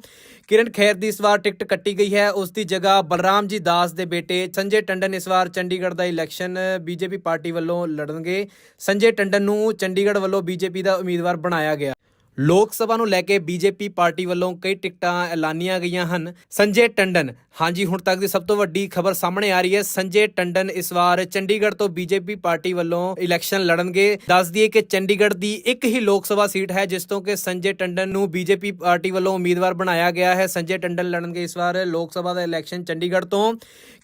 ਕਿਰਨ ਖੈਰ ਦੀ ਇਸ ਵਾਰ ਟਿਕਟ ਕੱਟੀ ਗਈ ਹੈ। ਉਸ ਦੀ ਜਗ੍ਹਾ ਬਲਰਾਮ ਜੀ ਦਾਸ ਦੇ ਬੇਟੇ ਸੰਜੇ ਟੰਡਨ ਇਸ ਵਾਰ ਚੰਡੀਗੜ੍ਹ ਦਾ ਇਲੈਕਸ਼ਨ ਬੀਜੇਪੀ ਪਾਰਟੀ ਵੱਲੋਂ ਲੜਨਗੇ। ਸੰਜੇ ਟੰਡਨ ਨੂੰ ਚੰਡੀਗੜ੍ਹ ਵੱਲੋਂ ਬੀਜੇਪੀ ਦਾ ਉਮੀਦਵਾਰ ਬਣਾਇਆ ਗਿਆ। ਲੋਕ ਸਭਾ ਨੂੰ ਲੈ ਕੇ ਬੀਜੇਪੀ ਪਾਰਟੀ ਵੱਲੋਂ ਕਈ ਟਿਕਟਾਂ ਐਲਾਨੀਆਂ ਗਈਆਂ ਹਨ। ਸੰਜੇ ਟੰਡਨ। ਹਾਂਜੀ, ਹੁਣ ਤੱਕ ਦੀ ਸਭ ਤੋਂ ਵੱਡੀ ਖਬਰ ਸਾਹਮਣੇ ਆ ਰਹੀ ਹੈ। ਸੰਜੇ ਟੰਡਨ ਇਸ ਵਾਰ ਚੰਡੀਗੜ੍ਹ ਤੋਂ ਬੀਜੇਪੀ ਪਾਰਟੀ ਵੱਲੋਂ ਇਲੈਕਸ਼ਨ ਲੜਨਗੇ। ਦੱਸ ਦਈਏ ਕਿ ਚੰਡੀਗੜ੍ਹ ਦੀ ਇੱਕ ਹੀ ਲੋਕ ਸਭਾ ਸੀਟ ਹੈ, ਜਿਸ ਤੋਂ ਕਿ ਸੰਜੇ ਟੰਡਨ ਨੂੰ ਬੀਜੇਪੀ ਪਾਰਟੀ ਵੱਲੋਂ ਉਮੀਦਵਾਰ ਬਣਾਇਆ ਗਿਆ ਹੈ। ਸੰਜੇ ਟੰਡਨ ਲੜਨਗੇ ਇਸ ਵਾਰ ਲੋਕ ਸਭਾ ਦਾ ਇਲੈਕਸ਼ਨ ਚੰਡੀਗੜ੍ਹ ਤੋਂ।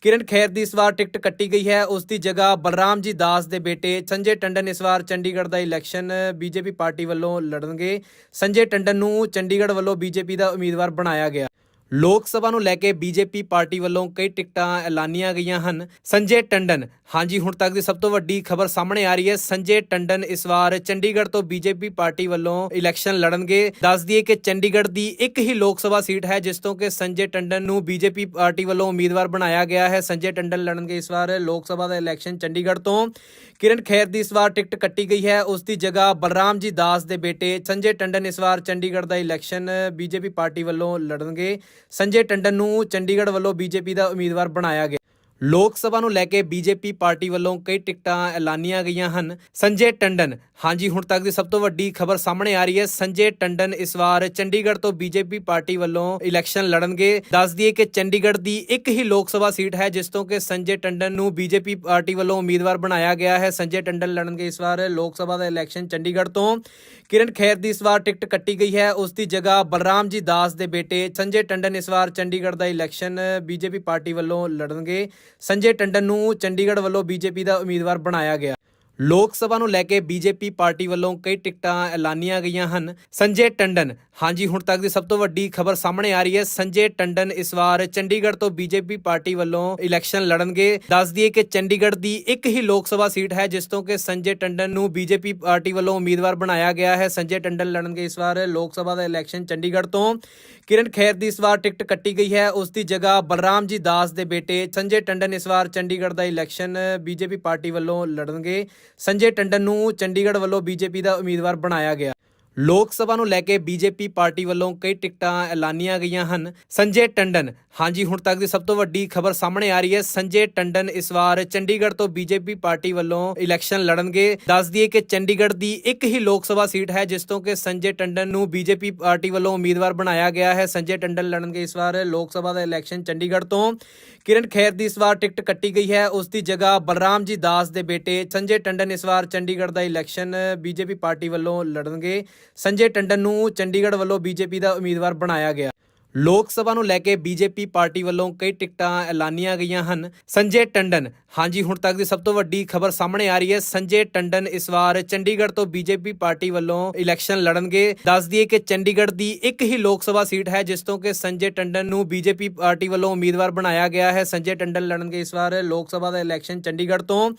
ਕਿਰਨ ਖੈਰ ਦੀ ਇਸ ਵਾਰ ਟਿਕਟ ਕੱਟੀ ਗਈ ਹੈ। ਉਸ ਦੀ ਜਗ੍ਹਾ ਬਲਰਾਮ ਜੀ ਦਾਸ ਦੇ ਬੇਟੇ ਸੰਜੇ ਟੰਡਨ ਇਸ ਵਾਰ ਚੰਡੀਗੜ੍ਹ ਦਾ ਇਲੈਕਸ਼ਨ ਬੀਜੇਪੀ ਪਾਰਟੀ ਵੱਲੋਂ ਲੜਨਗੇ। ਸੰਜੇ ਟੰਡਨ ਨੂੰ ਚੰਡੀਗੜ੍ਹ ਵੱਲੋਂ ਬੀਜੇਪੀ ਦਾ ਉਮੀਦਵਾਰ ਬਣਾਇਆ ਗਿਆ। ਲੋਕ ਸਭਾ ਨੂੰ ਲੈ ਕੇ ਬੀਜੇਪੀ ਪਾਰਟੀ ਵੱਲੋਂ ਕਈ ਟਿਕਟਾਂ ਐਲਾਨੀਆਂ ਗਈਆਂ ਹਨ। ਸੰਜੇ ਟੰਡਨ। ਹਾਂਜੀ, ਹੁਣ ਤੱਕ ਦੀ ਸਭ ਤੋਂ ਵੱਡੀ ਖਬਰ ਸਾਹਮਣੇ ਆ ਰਹੀ ਹੈ। ਸੰਜੇ ਟੰਡਨ ਇਸ ਵਾਰ ਚੰਡੀਗੜ੍ਹ ਤੋਂ ਬੀਜੇਪੀ ਪਾਰਟੀ ਵੱਲੋਂ ਇਲੈਕਸ਼ਨ ਲੜਨਗੇ। ਦੱਸ ਦਈਏ ਕਿ ਚੰਡੀਗੜ੍ਹ ਦੀ ਇੱਕ ਹੀ ਲੋਕ ਸਭਾ ਸੀਟ ਹੈ, ਜਿਸ ਤੋਂ ਕਿ ਸੰਜੇ ਟੰਡਨ ਨੂੰ ਬੀਜੇਪੀ ਪਾਰਟੀ ਵੱਲੋਂ ਉਮੀਦਵਾਰ ਬਣਾਇਆ ਗਿਆ ਹੈ। ਸੰਜੇ ਟੰਡਨ ਲੜਨਗੇ ਇਸ ਵਾਰ ਲੋਕ ਸਭਾ ਦਾ ਇਲੈਕਸ਼ਨ ਚੰਡੀਗੜ੍ਹ ਤੋਂ। ਕਿਰਨ ਖੈਰ ਦੀ ਇਸ ਵਾਰ ਟਿਕਟ ਕੱਟੀ ਗਈ ਹੈ। ਉਸ ਦੀ ਜਗ੍ਹਾ ਬਲਰਾਮ ਜੀ ਦਾਸ ਦੇ ਬੇਟੇ ਸੰਜੇ ਟੰਡਨ ਇਸ ਵਾਰ ਚੰਡੀਗੜ੍ਹ ਦਾ ਇਲੈਕਸ਼ਨ ਬੀਜੇਪੀ ਪਾਰਟੀ ਵੱਲੋਂ ਲੜਨਗੇ। ਸੰਜੇ ਟੰਡਨ ਨੂੰ ਚੰਡੀਗੜ੍ਹ ਵੱਲੋਂ ਬੀਜੇਪੀ ਦਾ ਉਮੀਦਵਾਰ ਬਣਾਇਆ ਗਿਆ। ਲੋਕ ਸਭਾ ਨੂੰ ਲੈ ਕੇ ਬੀਜੇਪੀ ਪਾਰਟੀ ਵੱਲੋਂ ਕਈ ਟਿਕਟਾਂ ਐਲਾਨੀਆਂ ਗਈਆਂ ਹਨ। ਸੰਜੇ ਟੰਡਨ ਹਾਂਜੀ, ਹੁਣ ਤੱਕ ਦੀ ਸਭ ਤੋਂ ਵੱਡੀ ਖਬਰ ਸਾਹਮਣੇ ਆ ਰਹੀ ਹੈ। ਸੰਜੇ ਟੰਡਨ ਇਸ ਵਾਰ ਚੰਡੀਗੜ੍ਹ ਤੋਂ ਬੀਜੇਪੀ ਪਾਰਟੀ ਵੱਲੋਂ ਇਲੈਕਸ਼ਨ ਲੜਨਗੇ। ਦੱਸ ਦਈਏ ਕਿ ਚੰਡੀਗੜ੍ਹ ਦੀ ਇੱਕ ਹੀ ਲੋਕ ਸਭਾ ਸੀਟ ਹੈ, ਜਿਸ ਤੋਂ ਕਿ ਸੰਜੇ ਟੰਡਨ ਨੂੰ ਬੀਜੇਪੀ ਪਾਰਟੀ ਵੱਲੋਂ ਉਮੀਦਵਾਰ ਬਣਾਇਆ ਗਿਆ ਹੈ। ਸੰਜੇ ਟੰਡਨ ਲੜਨਗੇ ਇਸ ਵਾਰ ਲੋਕ ਸਭਾ ਦਾ ਇਲੈਕਸ਼ਨ ਚੰਡੀਗੜ੍ਹ ਤੋਂ। ਕਿਰਨ ਖੈਰ ਦੀ ਇਸ ਵਾਰ ਟਿਕਟ ਕੱਟੀ ਗਈ ਹੈ। ਉਸ ਦੀ ਜਗ੍ਹਾ ਬਲਰਾਮ ਜੀ ਦਾਸ ਦੇ ਬੇਟੇ ਸੰਜੇ ਟੰਡਨ ਇਸ ਵਾਰ ਚੰਡੀਗੜ੍ਹ ਦਾ ਇਲੈਕਸ਼ਨ ਬੀਜੇਪੀ ਪਾਰਟੀ ਵੱਲੋਂ ਲੜਨਗੇ। ਸੰਜੇ ਟੰਡਨ ਨੂੰ ਚੰਡੀਗੜ੍ਹ ਵੱਲੋਂ ਬੀਜੇਪੀ ਦਾ ਉਮੀਦਵਾਰ ਬਣਾਇਆ ਗਿਆ। ਲੋਕ ਸਭਾ ਨੂੰ ਲੈ ਕੇ ਬੀਜੇਪੀ ਪਾਰਟੀ ਵੱਲੋਂ ਕਈ ਟਿਕਟਾਂ ਐਲਾਨੀਆਂ ਗਈਆਂ ਹਨ। ਸੰਜੇ ਟੰਡਨ। ਹਾਂਜੀ, ਹੁਣ ਤੱਕ ਦੀ ਸਭ ਤੋਂ ਵੱਡੀ ਖਬਰ ਸਾਹਮਣੇ ਆ ਰਹੀ ਹੈ। ਸੰਜੇ ਟੰਡਨ ਇਸ ਵਾਰ ਚੰਡੀਗੜ੍ਹ ਤੋਂ ਬੀਜੇਪੀ ਪਾਰਟੀ ਵੱਲੋਂ ਇਲੈਕਸ਼ਨ ਲੜਨਗੇ। ਦੱਸ ਦਈਏ ਕਿ ਚੰਡੀਗੜ੍ਹ ਦੀ ਇੱਕ ਹੀ ਲੋਕ ਸਭਾ ਸੀਟ ਹੈ, ਜਿਸ ਤੋਂ ਕਿ ਸੰਜੇ ਟੰਡਨ ਨੂੰ ਬੀਜੇਪੀ ਪਾਰਟੀ ਵੱਲੋਂ ਉਮੀਦਵਾਰ ਬਣਾਇਆ ਗਿਆ ਹੈ। ਸੰਜੇ ਟੰਡਨ ਲੜਨਗੇ ਇਸ ਵਾਰ ਲੋਕ ਸਭਾ ਦਾ ਇਲੈਕਸ਼ਨ ਚੰਡੀਗੜ੍ਹ ਤੋਂ। ਕਿਰਨ ਖੈਰ ਦੀ ਇਸ ਵਾਰ ਟਿਕਟ ਕੱਟੀ ਗਈ ਹੈ। ਉਸ ਦੀ ਜਗ੍ਹਾ ਬਲਰਾਮ ਜੀ ਦਾਸ ਦੇ ਬੇਟੇ ਸੰਜੇ ਟੰਡਨ ਇਸ ਵਾਰ ਚੰਡੀਗੜ੍ਹ ਦਾ ਇਲੈਕਸ਼ਨ ਬੀਜੇਪੀ ਪਾਰਟੀ ਵੱਲੋਂ ਲੜਨਗੇ। ਸੰਜੇ ਟੰਡਨ ਨੂੰ ਚੰਡੀਗੜ੍ਹ ਵੱਲੋਂ ਬੀਜੇਪੀ ਦਾ ਉਮੀਦਵਾਰ ਬਣਾਇਆ ਗਿਆ। ਲੋਕ ਸਭਾ ਨੂੰ ਲੈ ਕੇ ਬੀਜੇਪੀ ਪਾਰਟੀ ਵੱਲੋਂ ਕਈ ਟਿਕਟਾਂ ਐਲਾਨੀਆਂ ਗਈਆਂ ਹਨ। ਸੰਜੇ ਟੰਡਨ। ਹਾਂਜੀ, ਹੁਣ ਤੱਕ ਦੀ ਸਭ ਤੋਂ ਵੱਡੀ ਖਬਰ ਸਾਹਮਣੇ ਆ ਰਹੀ ਹੈ। ਸੰਜੇ ਟੰਡਨ ਇਸ ਵਾਰ ਚੰਡੀਗੜ੍ਹ ਤੋਂ ਬੀਜੇਪੀ ਪਾਰਟੀ ਵੱਲੋਂ ਇਲੈਕਸ਼ਨ ਲੜਨਗੇ। ਦੱਸ ਦਈਏ ਕਿ ਚੰਡੀਗੜ੍ਹ ਦੀ ਇੱਕ ਹੀ ਲੋਕ ਸਭਾ ਸੀਟ ਹੈ, ਜਿਸ ਤੋਂ ਕਿ ਸੰਜੇ ਟੰਡਨ ਨੂੰ ਬੀਜੇਪੀ ਪਾਰਟੀ ਵੱਲੋਂ ਉਮੀਦਵਾਰ ਬਣਾਇਆ ਗਿਆ ਹੈ। ਸੰਜੇ ਟੰਡਨ ਲੜਨਗੇ ਇਸ ਵਾਰ ਲੋਕ ਸਭਾ ਦਾ ਇਲੈਕਸ਼ਨ ਚੰਡੀਗੜ੍ਹ ਤੋਂ। ਕਿਰਨ ਖੈਰ ਦੀ ਇਸ ਵਾਰ ਟਿਕਟ ਕੱਟੀ ਗਈ ਹੈ। ਉਸ ਦੀ ਜਗ੍ਹਾ ਬਲਰਾਮ ਜੀ ਦਾਸ ਦੇ ਬੇਟੇ ਸੰਜੇ ਟੰਡਨ ਇਸ ਵਾਰ ਚੰਡੀਗੜ੍ਹ ਦਾ ਇਲੈਕਸ਼ਨ ਬੀਜੇਪੀ ਪਾਰਟੀ ਵੱਲੋਂ ਲੜਨਗੇ। ਸੰਜੇ ਟੰਡਨ ਨੂੰ ਚੰਡੀਗੜ੍ਹ ਵੱਲੋਂ ਬੀਜੇਪੀ ਦਾ ਉਮੀਦਵਾਰ ਬਣਾਇਆ ਗਿਆ। ਲੋਕ ਸਭਾ ਨੂੰ ਲੈ ਕੇ ਬੀਜੇਪੀ ਪਾਰਟੀ ਵੱਲੋਂ ਕਈ ਟਿਕਟਾਂ ਐਲਾਨੀਆਂ ਗਈਆਂ ਹਨ। ਸੰਜੇ ਟੰਡਨ। ਹਾਂਜੀ, ਹੁਣ ਤੱਕ ਦੀ ਸਭ ਤੋਂ ਵੱਡੀ ਖਬਰ ਸਾਹਮਣੇ ਆ ਰਹੀ ਹੈ। ਸੰਜੇ ਟੰਡਨ ਇਸ ਵਾਰ ਚੰਡੀਗੜ੍ਹ ਤੋਂ ਬੀਜੇਪੀ ਪਾਰਟੀ ਵੱਲੋਂ ਇਲੈਕਸ਼ਨ ਲੜਨਗੇ। ਦੱਸ ਦਈਏ ਕਿ ਚੰਡੀਗੜ੍ਹ ਦੀ ਇੱਕ ਹੀ ਲੋਕ ਸਭਾ ਸੀਟ ਹੈ, ਜਿਸ ਤੋਂ ਕਿ ਸੰਜੇ ਟੰਡਨ ਨੂੰ ਬੀਜੇਪੀ ਪਾਰਟੀ ਵੱਲੋਂ ਉਮੀਦਵਾਰ ਬਣਾਇਆ ਗਿਆ ਹੈ। ਸੰਜੇ ਟੰਡਨ ਲੜਨਗੇ ਇਸ ਵਾਰ ਲੋਕ ਸਭਾ ਦਾ ਇਲੈਕਸ਼ਨ ਚੰਡੀਗੜ੍ਹ ਤੋਂ।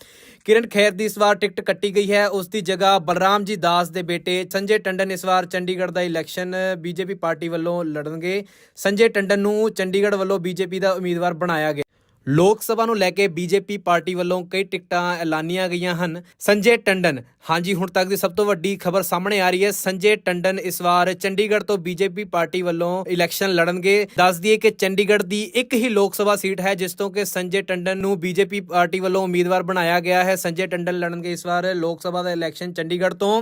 ਕਿਰਨ ਖੈਰ ਦੀ ਇਸ ਵਾਰ ਟਿਕਟ ਕੱਟੀ ਗਈ ਹੈ। ਉਸ ਦੀ ਜਗ੍ਹਾ ਬਲਰਾਮ ਜੀ ਦਾਸ ਦੇ ਬੇਟੇ ਸੰਜੇ ਟੰਡਨ ਇਸ ਵਾਰ ਚੰਡੀਗੜ੍ਹ ਦਾ ਇਲੈਕਸ਼ਨ ਬੀਜੇਪੀ ਪਾਰਟੀ ਵੱਲੋਂ ਲੜਨਗੇ। ਸੰਜੇ ਟੰਡਨ ਨੂੰ ਚੰਡੀਗੜ੍ਹ ਵੱਲੋਂ ਬੀਜੇਪੀ ਦਾ ਉਮੀਦਵਾਰ ਬਣਾਇਆ ਗਿਆ। ਲੋਕ ਸਭਾ ਨੂੰ ਲੈ ਕੇ ਬੀਜੇਪੀ ਪਾਰਟੀ ਵੱਲੋਂ ਕਈ ਟਿਕਟਾਂ ਐਲਾਨੀਆਂ ਗਈਆਂ ਹਨ। ਸੰਜੇ ਟੰਡਨ। ਹਾਂਜੀ, ਹੁਣ ਤੱਕ ਦੀ ਸਭ ਤੋਂ ਵੱਡੀ ਖਬਰ ਸਾਹਮਣੇ ਆ ਰਹੀ ਹੈ। ਸੰਜੇ ਟੰਡਨ ਇਸ ਵਾਰ ਚੰਡੀਗੜ੍ਹ ਤੋਂ ਬੀਜੇਪੀ ਪਾਰਟੀ ਵੱਲੋਂ ਇਲੈਕਸ਼ਨ ਲੜਨਗੇ। ਦੱਸ ਦਈਏ ਕਿ ਚੰਡੀਗੜ੍ਹ ਦੀ ਇੱਕ ਹੀ ਲੋਕ ਸਭਾ ਸੀਟ ਹੈ, ਜਿਸ ਤੋਂ ਕਿ ਸੰਜੇ ਟੰਡਨ ਨੂੰ ਬੀਜੇਪੀ ਪਾਰਟੀ ਵੱਲੋਂ ਉਮੀਦਵਾਰ ਬਣਾਇਆ ਗਿਆ ਹੈ। ਸੰਜੇ ਟੰਡਨ ਲੜਨਗੇ ਇਸ ਵਾਰ ਲੋਕ ਸਭਾ ਦਾ ਇਲੈਕਸ਼ਨ ਚੰਡੀਗੜ੍ਹ ਤੋਂ।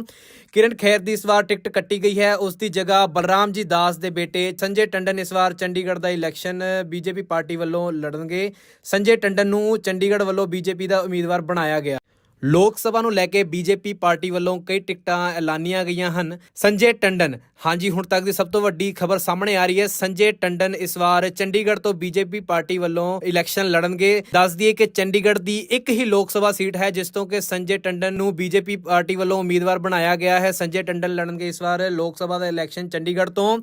ਕਿਰਨ ਖੈਰ ਦੀ ਇਸ ਵਾਰ ਟਿਕਟ ਕੱਟੀ ਗਈ ਹੈ। ਉਸ ਦੀ ਜਗ੍ਹਾ ਬਲਰਾਮ ਜੀ ਦਾਸ ਦੇ ਬੇਟੇ ਸੰਜੇ ਟੰਡਨ ਇਸ ਵਾਰ ਚੰਡੀਗੜ੍ਹ ਦਾ ਇਲੈਕਸ਼ਨ ਬੀਜੇਪੀ ਪਾਰਟੀ ਵੱਲੋਂ ਲੜਨਗੇ। ਸੰਜੇ ਟੰਡਨ ਨੂੰ ਚੰਡੀਗੜ੍ਹ ਵੱਲੋਂ ਬੀਜੇਪੀ ਦਾ ਉਮੀਦਵਾਰ ਬਣਾਇਆ ਗਿਆ। ਲੋਕ ਸਭਾ ਨੂੰ ਲੈ ਕੇ ਬੀਜੇਪੀ ਪਾਰਟੀ ਵੱਲੋਂ ਕਈ ਟਿਕਟਾਂ ਐਲਾਨੀਆਂ ਗਈਆਂ ਹਨ। ਸੰਜੇ ਟੰਡਨ ਹਾਂਜੀ, ਹੁਣ ਤੱਕ ਦੀ ਸਭ ਤੋਂ ਵੱਡੀ ਖਬਰ ਸਾਹਮਣੇ ਆ ਰਹੀ ਹੈ। ਸੰਜੇ ਟੰਡਨ ਇਸ ਵਾਰ ਚੰਡੀਗੜ੍ਹ ਤੋਂ ਬੀਜੇਪੀ ਪਾਰਟੀ ਵੱਲੋਂ ਇਲੈਕਸ਼ਨ ਲੜਨਗੇ। ਦੱਸ ਦਈਏ ਕਿ ਚੰਡੀਗੜ੍ਹ ਦੀ ਇੱਕ ਹੀ ਲੋਕ ਸਭਾ ਸੀਟ ਹੈ, ਜਿਸ ਤੋਂ ਕਿ ਸੰਜੇ ਟੰਡਨ ਨੂੰ ਬੀਜੇਪੀ ਪਾਰਟੀ ਵੱਲੋਂ ਉਮੀਦਵਾਰ ਬਣਾਇਆ ਗਿਆ ਹੈ। ਸੰਜੇ ਟੰਡਨ ਲੜਨਗੇ ਇਸ ਵਾਰ ਲੋਕ ਸਭਾ ਦਾ ਇਲੈਕਸ਼ਨ ਚੰਡੀਗੜ੍ਹ ਤੋਂ।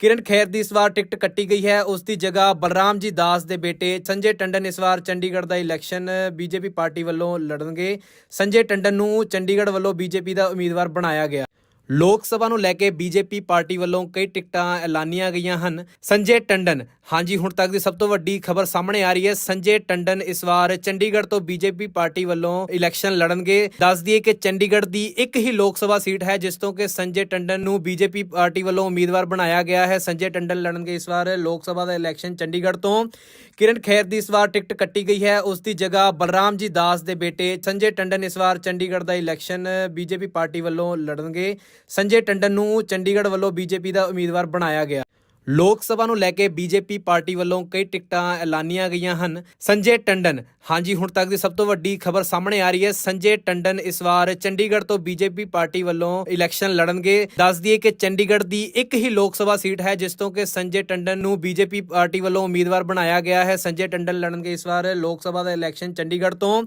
ਕਿਰਨ ਖੈਰ ਦੀ ਇਸ ਵਾਰ ਟਿਕਟ ਕੱਟੀ ਗਈ ਹੈ। ਉਸ ਦੀ ਜਗ੍ਹਾ ਬਲਰਾਮ ਜੀ ਦਾਸ ਦੇ ਬੇਟੇ ਸੰਜੇ ਟੰਡਨ ਇਸ ਵਾਰ ਚੰਡੀਗੜ੍ਹ ਦਾ ਇਲੈਕਸ਼ਨ ਬੀਜੇਪੀ ਪਾਰਟੀ ਵੱਲੋਂ ਲੜਨਗੇ। ਸੰਜੇ ਟੰਡਨ ਨੂੰ ਚੰਡੀਗੜ੍ਹ ਵੱਲੋਂ ਬੀਜੇਪੀ ਦਾ ਉਮੀਦਵਾਰ ਬਣਾਇਆ ਗਿਆ। ਲੋਕ ਸਭਾ ਨੂੰ ਲੈ ਕੇ ਬੀਜੇਪੀ ਪਾਰਟੀ ਵੱਲੋਂ ਕਈ ਟਿਕਟਾਂ ਐਲਾਨੀਆਂ ਗਈਆਂ ਹਨ। ਸੰਜੇ ਟੰਡਨ। ਹਾਂਜੀ, ਹੁਣ ਤੱਕ ਦੀ ਸਭ ਤੋਂ ਵੱਡੀ ਖਬਰ ਸਾਹਮਣੇ ਆ ਰਹੀ ਹੈ। ਸੰਜੇ ਟੰਡਨ ਇਸ ਵਾਰ ਚੰਡੀਗੜ੍ਹ ਤੋਂ ਬੀਜੇਪੀ ਪਾਰਟੀ ਵੱਲੋਂ ਇਲੈਕਸ਼ਨ ਲੜਨਗੇ। ਦੱਸ ਦਈਏ ਕਿ ਚੰਡੀਗੜ੍ਹ ਦੀ ਇੱਕ ਹੀ ਲੋਕ ਸਭਾ ਸੀਟ ਹੈ, ਜਿਸ ਤੋਂ ਕਿ ਸੰਜੇ ਟੰਡਨ ਨੂੰ ਬੀਜੇਪੀ ਪਾਰਟੀ ਵੱਲੋਂ ਉਮੀਦਵਾਰ ਬਣਾਇਆ ਗਿਆ ਹੈ। ਸੰਜੇ ਟੰਡਨ ਲੜਨਗੇ ਇਸ ਵਾਰ ਲੋਕ ਸਭਾ ਦਾ ਇਲੈਕਸ਼ਨ ਚੰਡੀਗੜ੍ਹ ਤੋਂ। ਕਿਰਨ ਖੈਰ ਦੀ ਇਸ ਵਾਰ ਟਿਕਟ ਕੱਟੀ ਗਈ ਹੈ। ਉਸ ਦੀ ਜਗ੍ਹਾ ਬਲਰਾਮ ਜੀ ਦਾਸ ਦੇ ਬੇਟੇ ਸੰਜੇ ਟੰਡਨ ਇਸ ਵਾਰ ਚੰਡੀਗੜ੍ਹ ਦਾ ਇਲੈਕਸ਼ਨ ਬੀਜੇਪੀ ਪਾਰਟੀ ਵੱਲੋਂ ਲੜਨਗੇ। ਸੰਜੇ ਟੰਡਨ ਨੂੰ ਚੰਡੀਗੜ੍ਹ ਵੱਲੋਂ ਬੀਜੇਪੀ ਦਾ ਉਮੀਦਵਾਰ ਬਣਾਇਆ ਗਿਆ। ਲੋਕ ਸਭਾ ਨੂੰ ਲੈ ਕੇ ਬੀਜੇਪੀ ਪਾਰਟੀ ਵੱਲੋਂ ਕਈ ਟਿਕਟਾਂ ਐਲਾਨੀਆਂ ਗਈਆਂ ਹਨ। ਸੰਜੇ ਟੰਡਨ। ਹਾਂਜੀ, ਹੁਣ ਤੱਕ ਦੀ ਸਭ ਤੋਂ ਵੱਡੀ ਖਬਰ ਸਾਹਮਣੇ ਆ ਰਹੀ ਹੈ। ਸੰਜੇ ਟੰਡਨ ਇਸ ਵਾਰ ਚੰਡੀਗੜ੍ਹ ਤੋਂ ਬੀਜੇਪੀ ਪਾਰਟੀ ਵੱਲੋਂ ਇਲੈਕਸ਼ਨ ਲੜਨਗੇ। ਦੱਸ ਦਈਏ ਕਿ ਚੰਡੀਗੜ੍ਹ ਦੀ ਇੱਕ ਹੀ ਲੋਕ ਸਭਾ ਸੀਟ ਹੈ, ਜਿਸ ਤੋਂ ਕਿ ਸੰਜੇ ਟੰਡਨ ਨੂੰ ਬੀਜੇਪੀ ਪਾਰਟੀ ਵੱਲੋਂ ਉਮੀਦਵਾਰ ਬਣਾਇਆ ਗਿਆ ਹੈ। ਸੰਜੇ ਟੰਡਨ ਲੜਨਗੇ ਇਸ ਵਾਰ ਲੋਕ ਸਭਾ ਦਾ ਇਲੈਕਸ਼ਨ ਚੰਡੀਗੜ੍ਹ ਤੋਂ।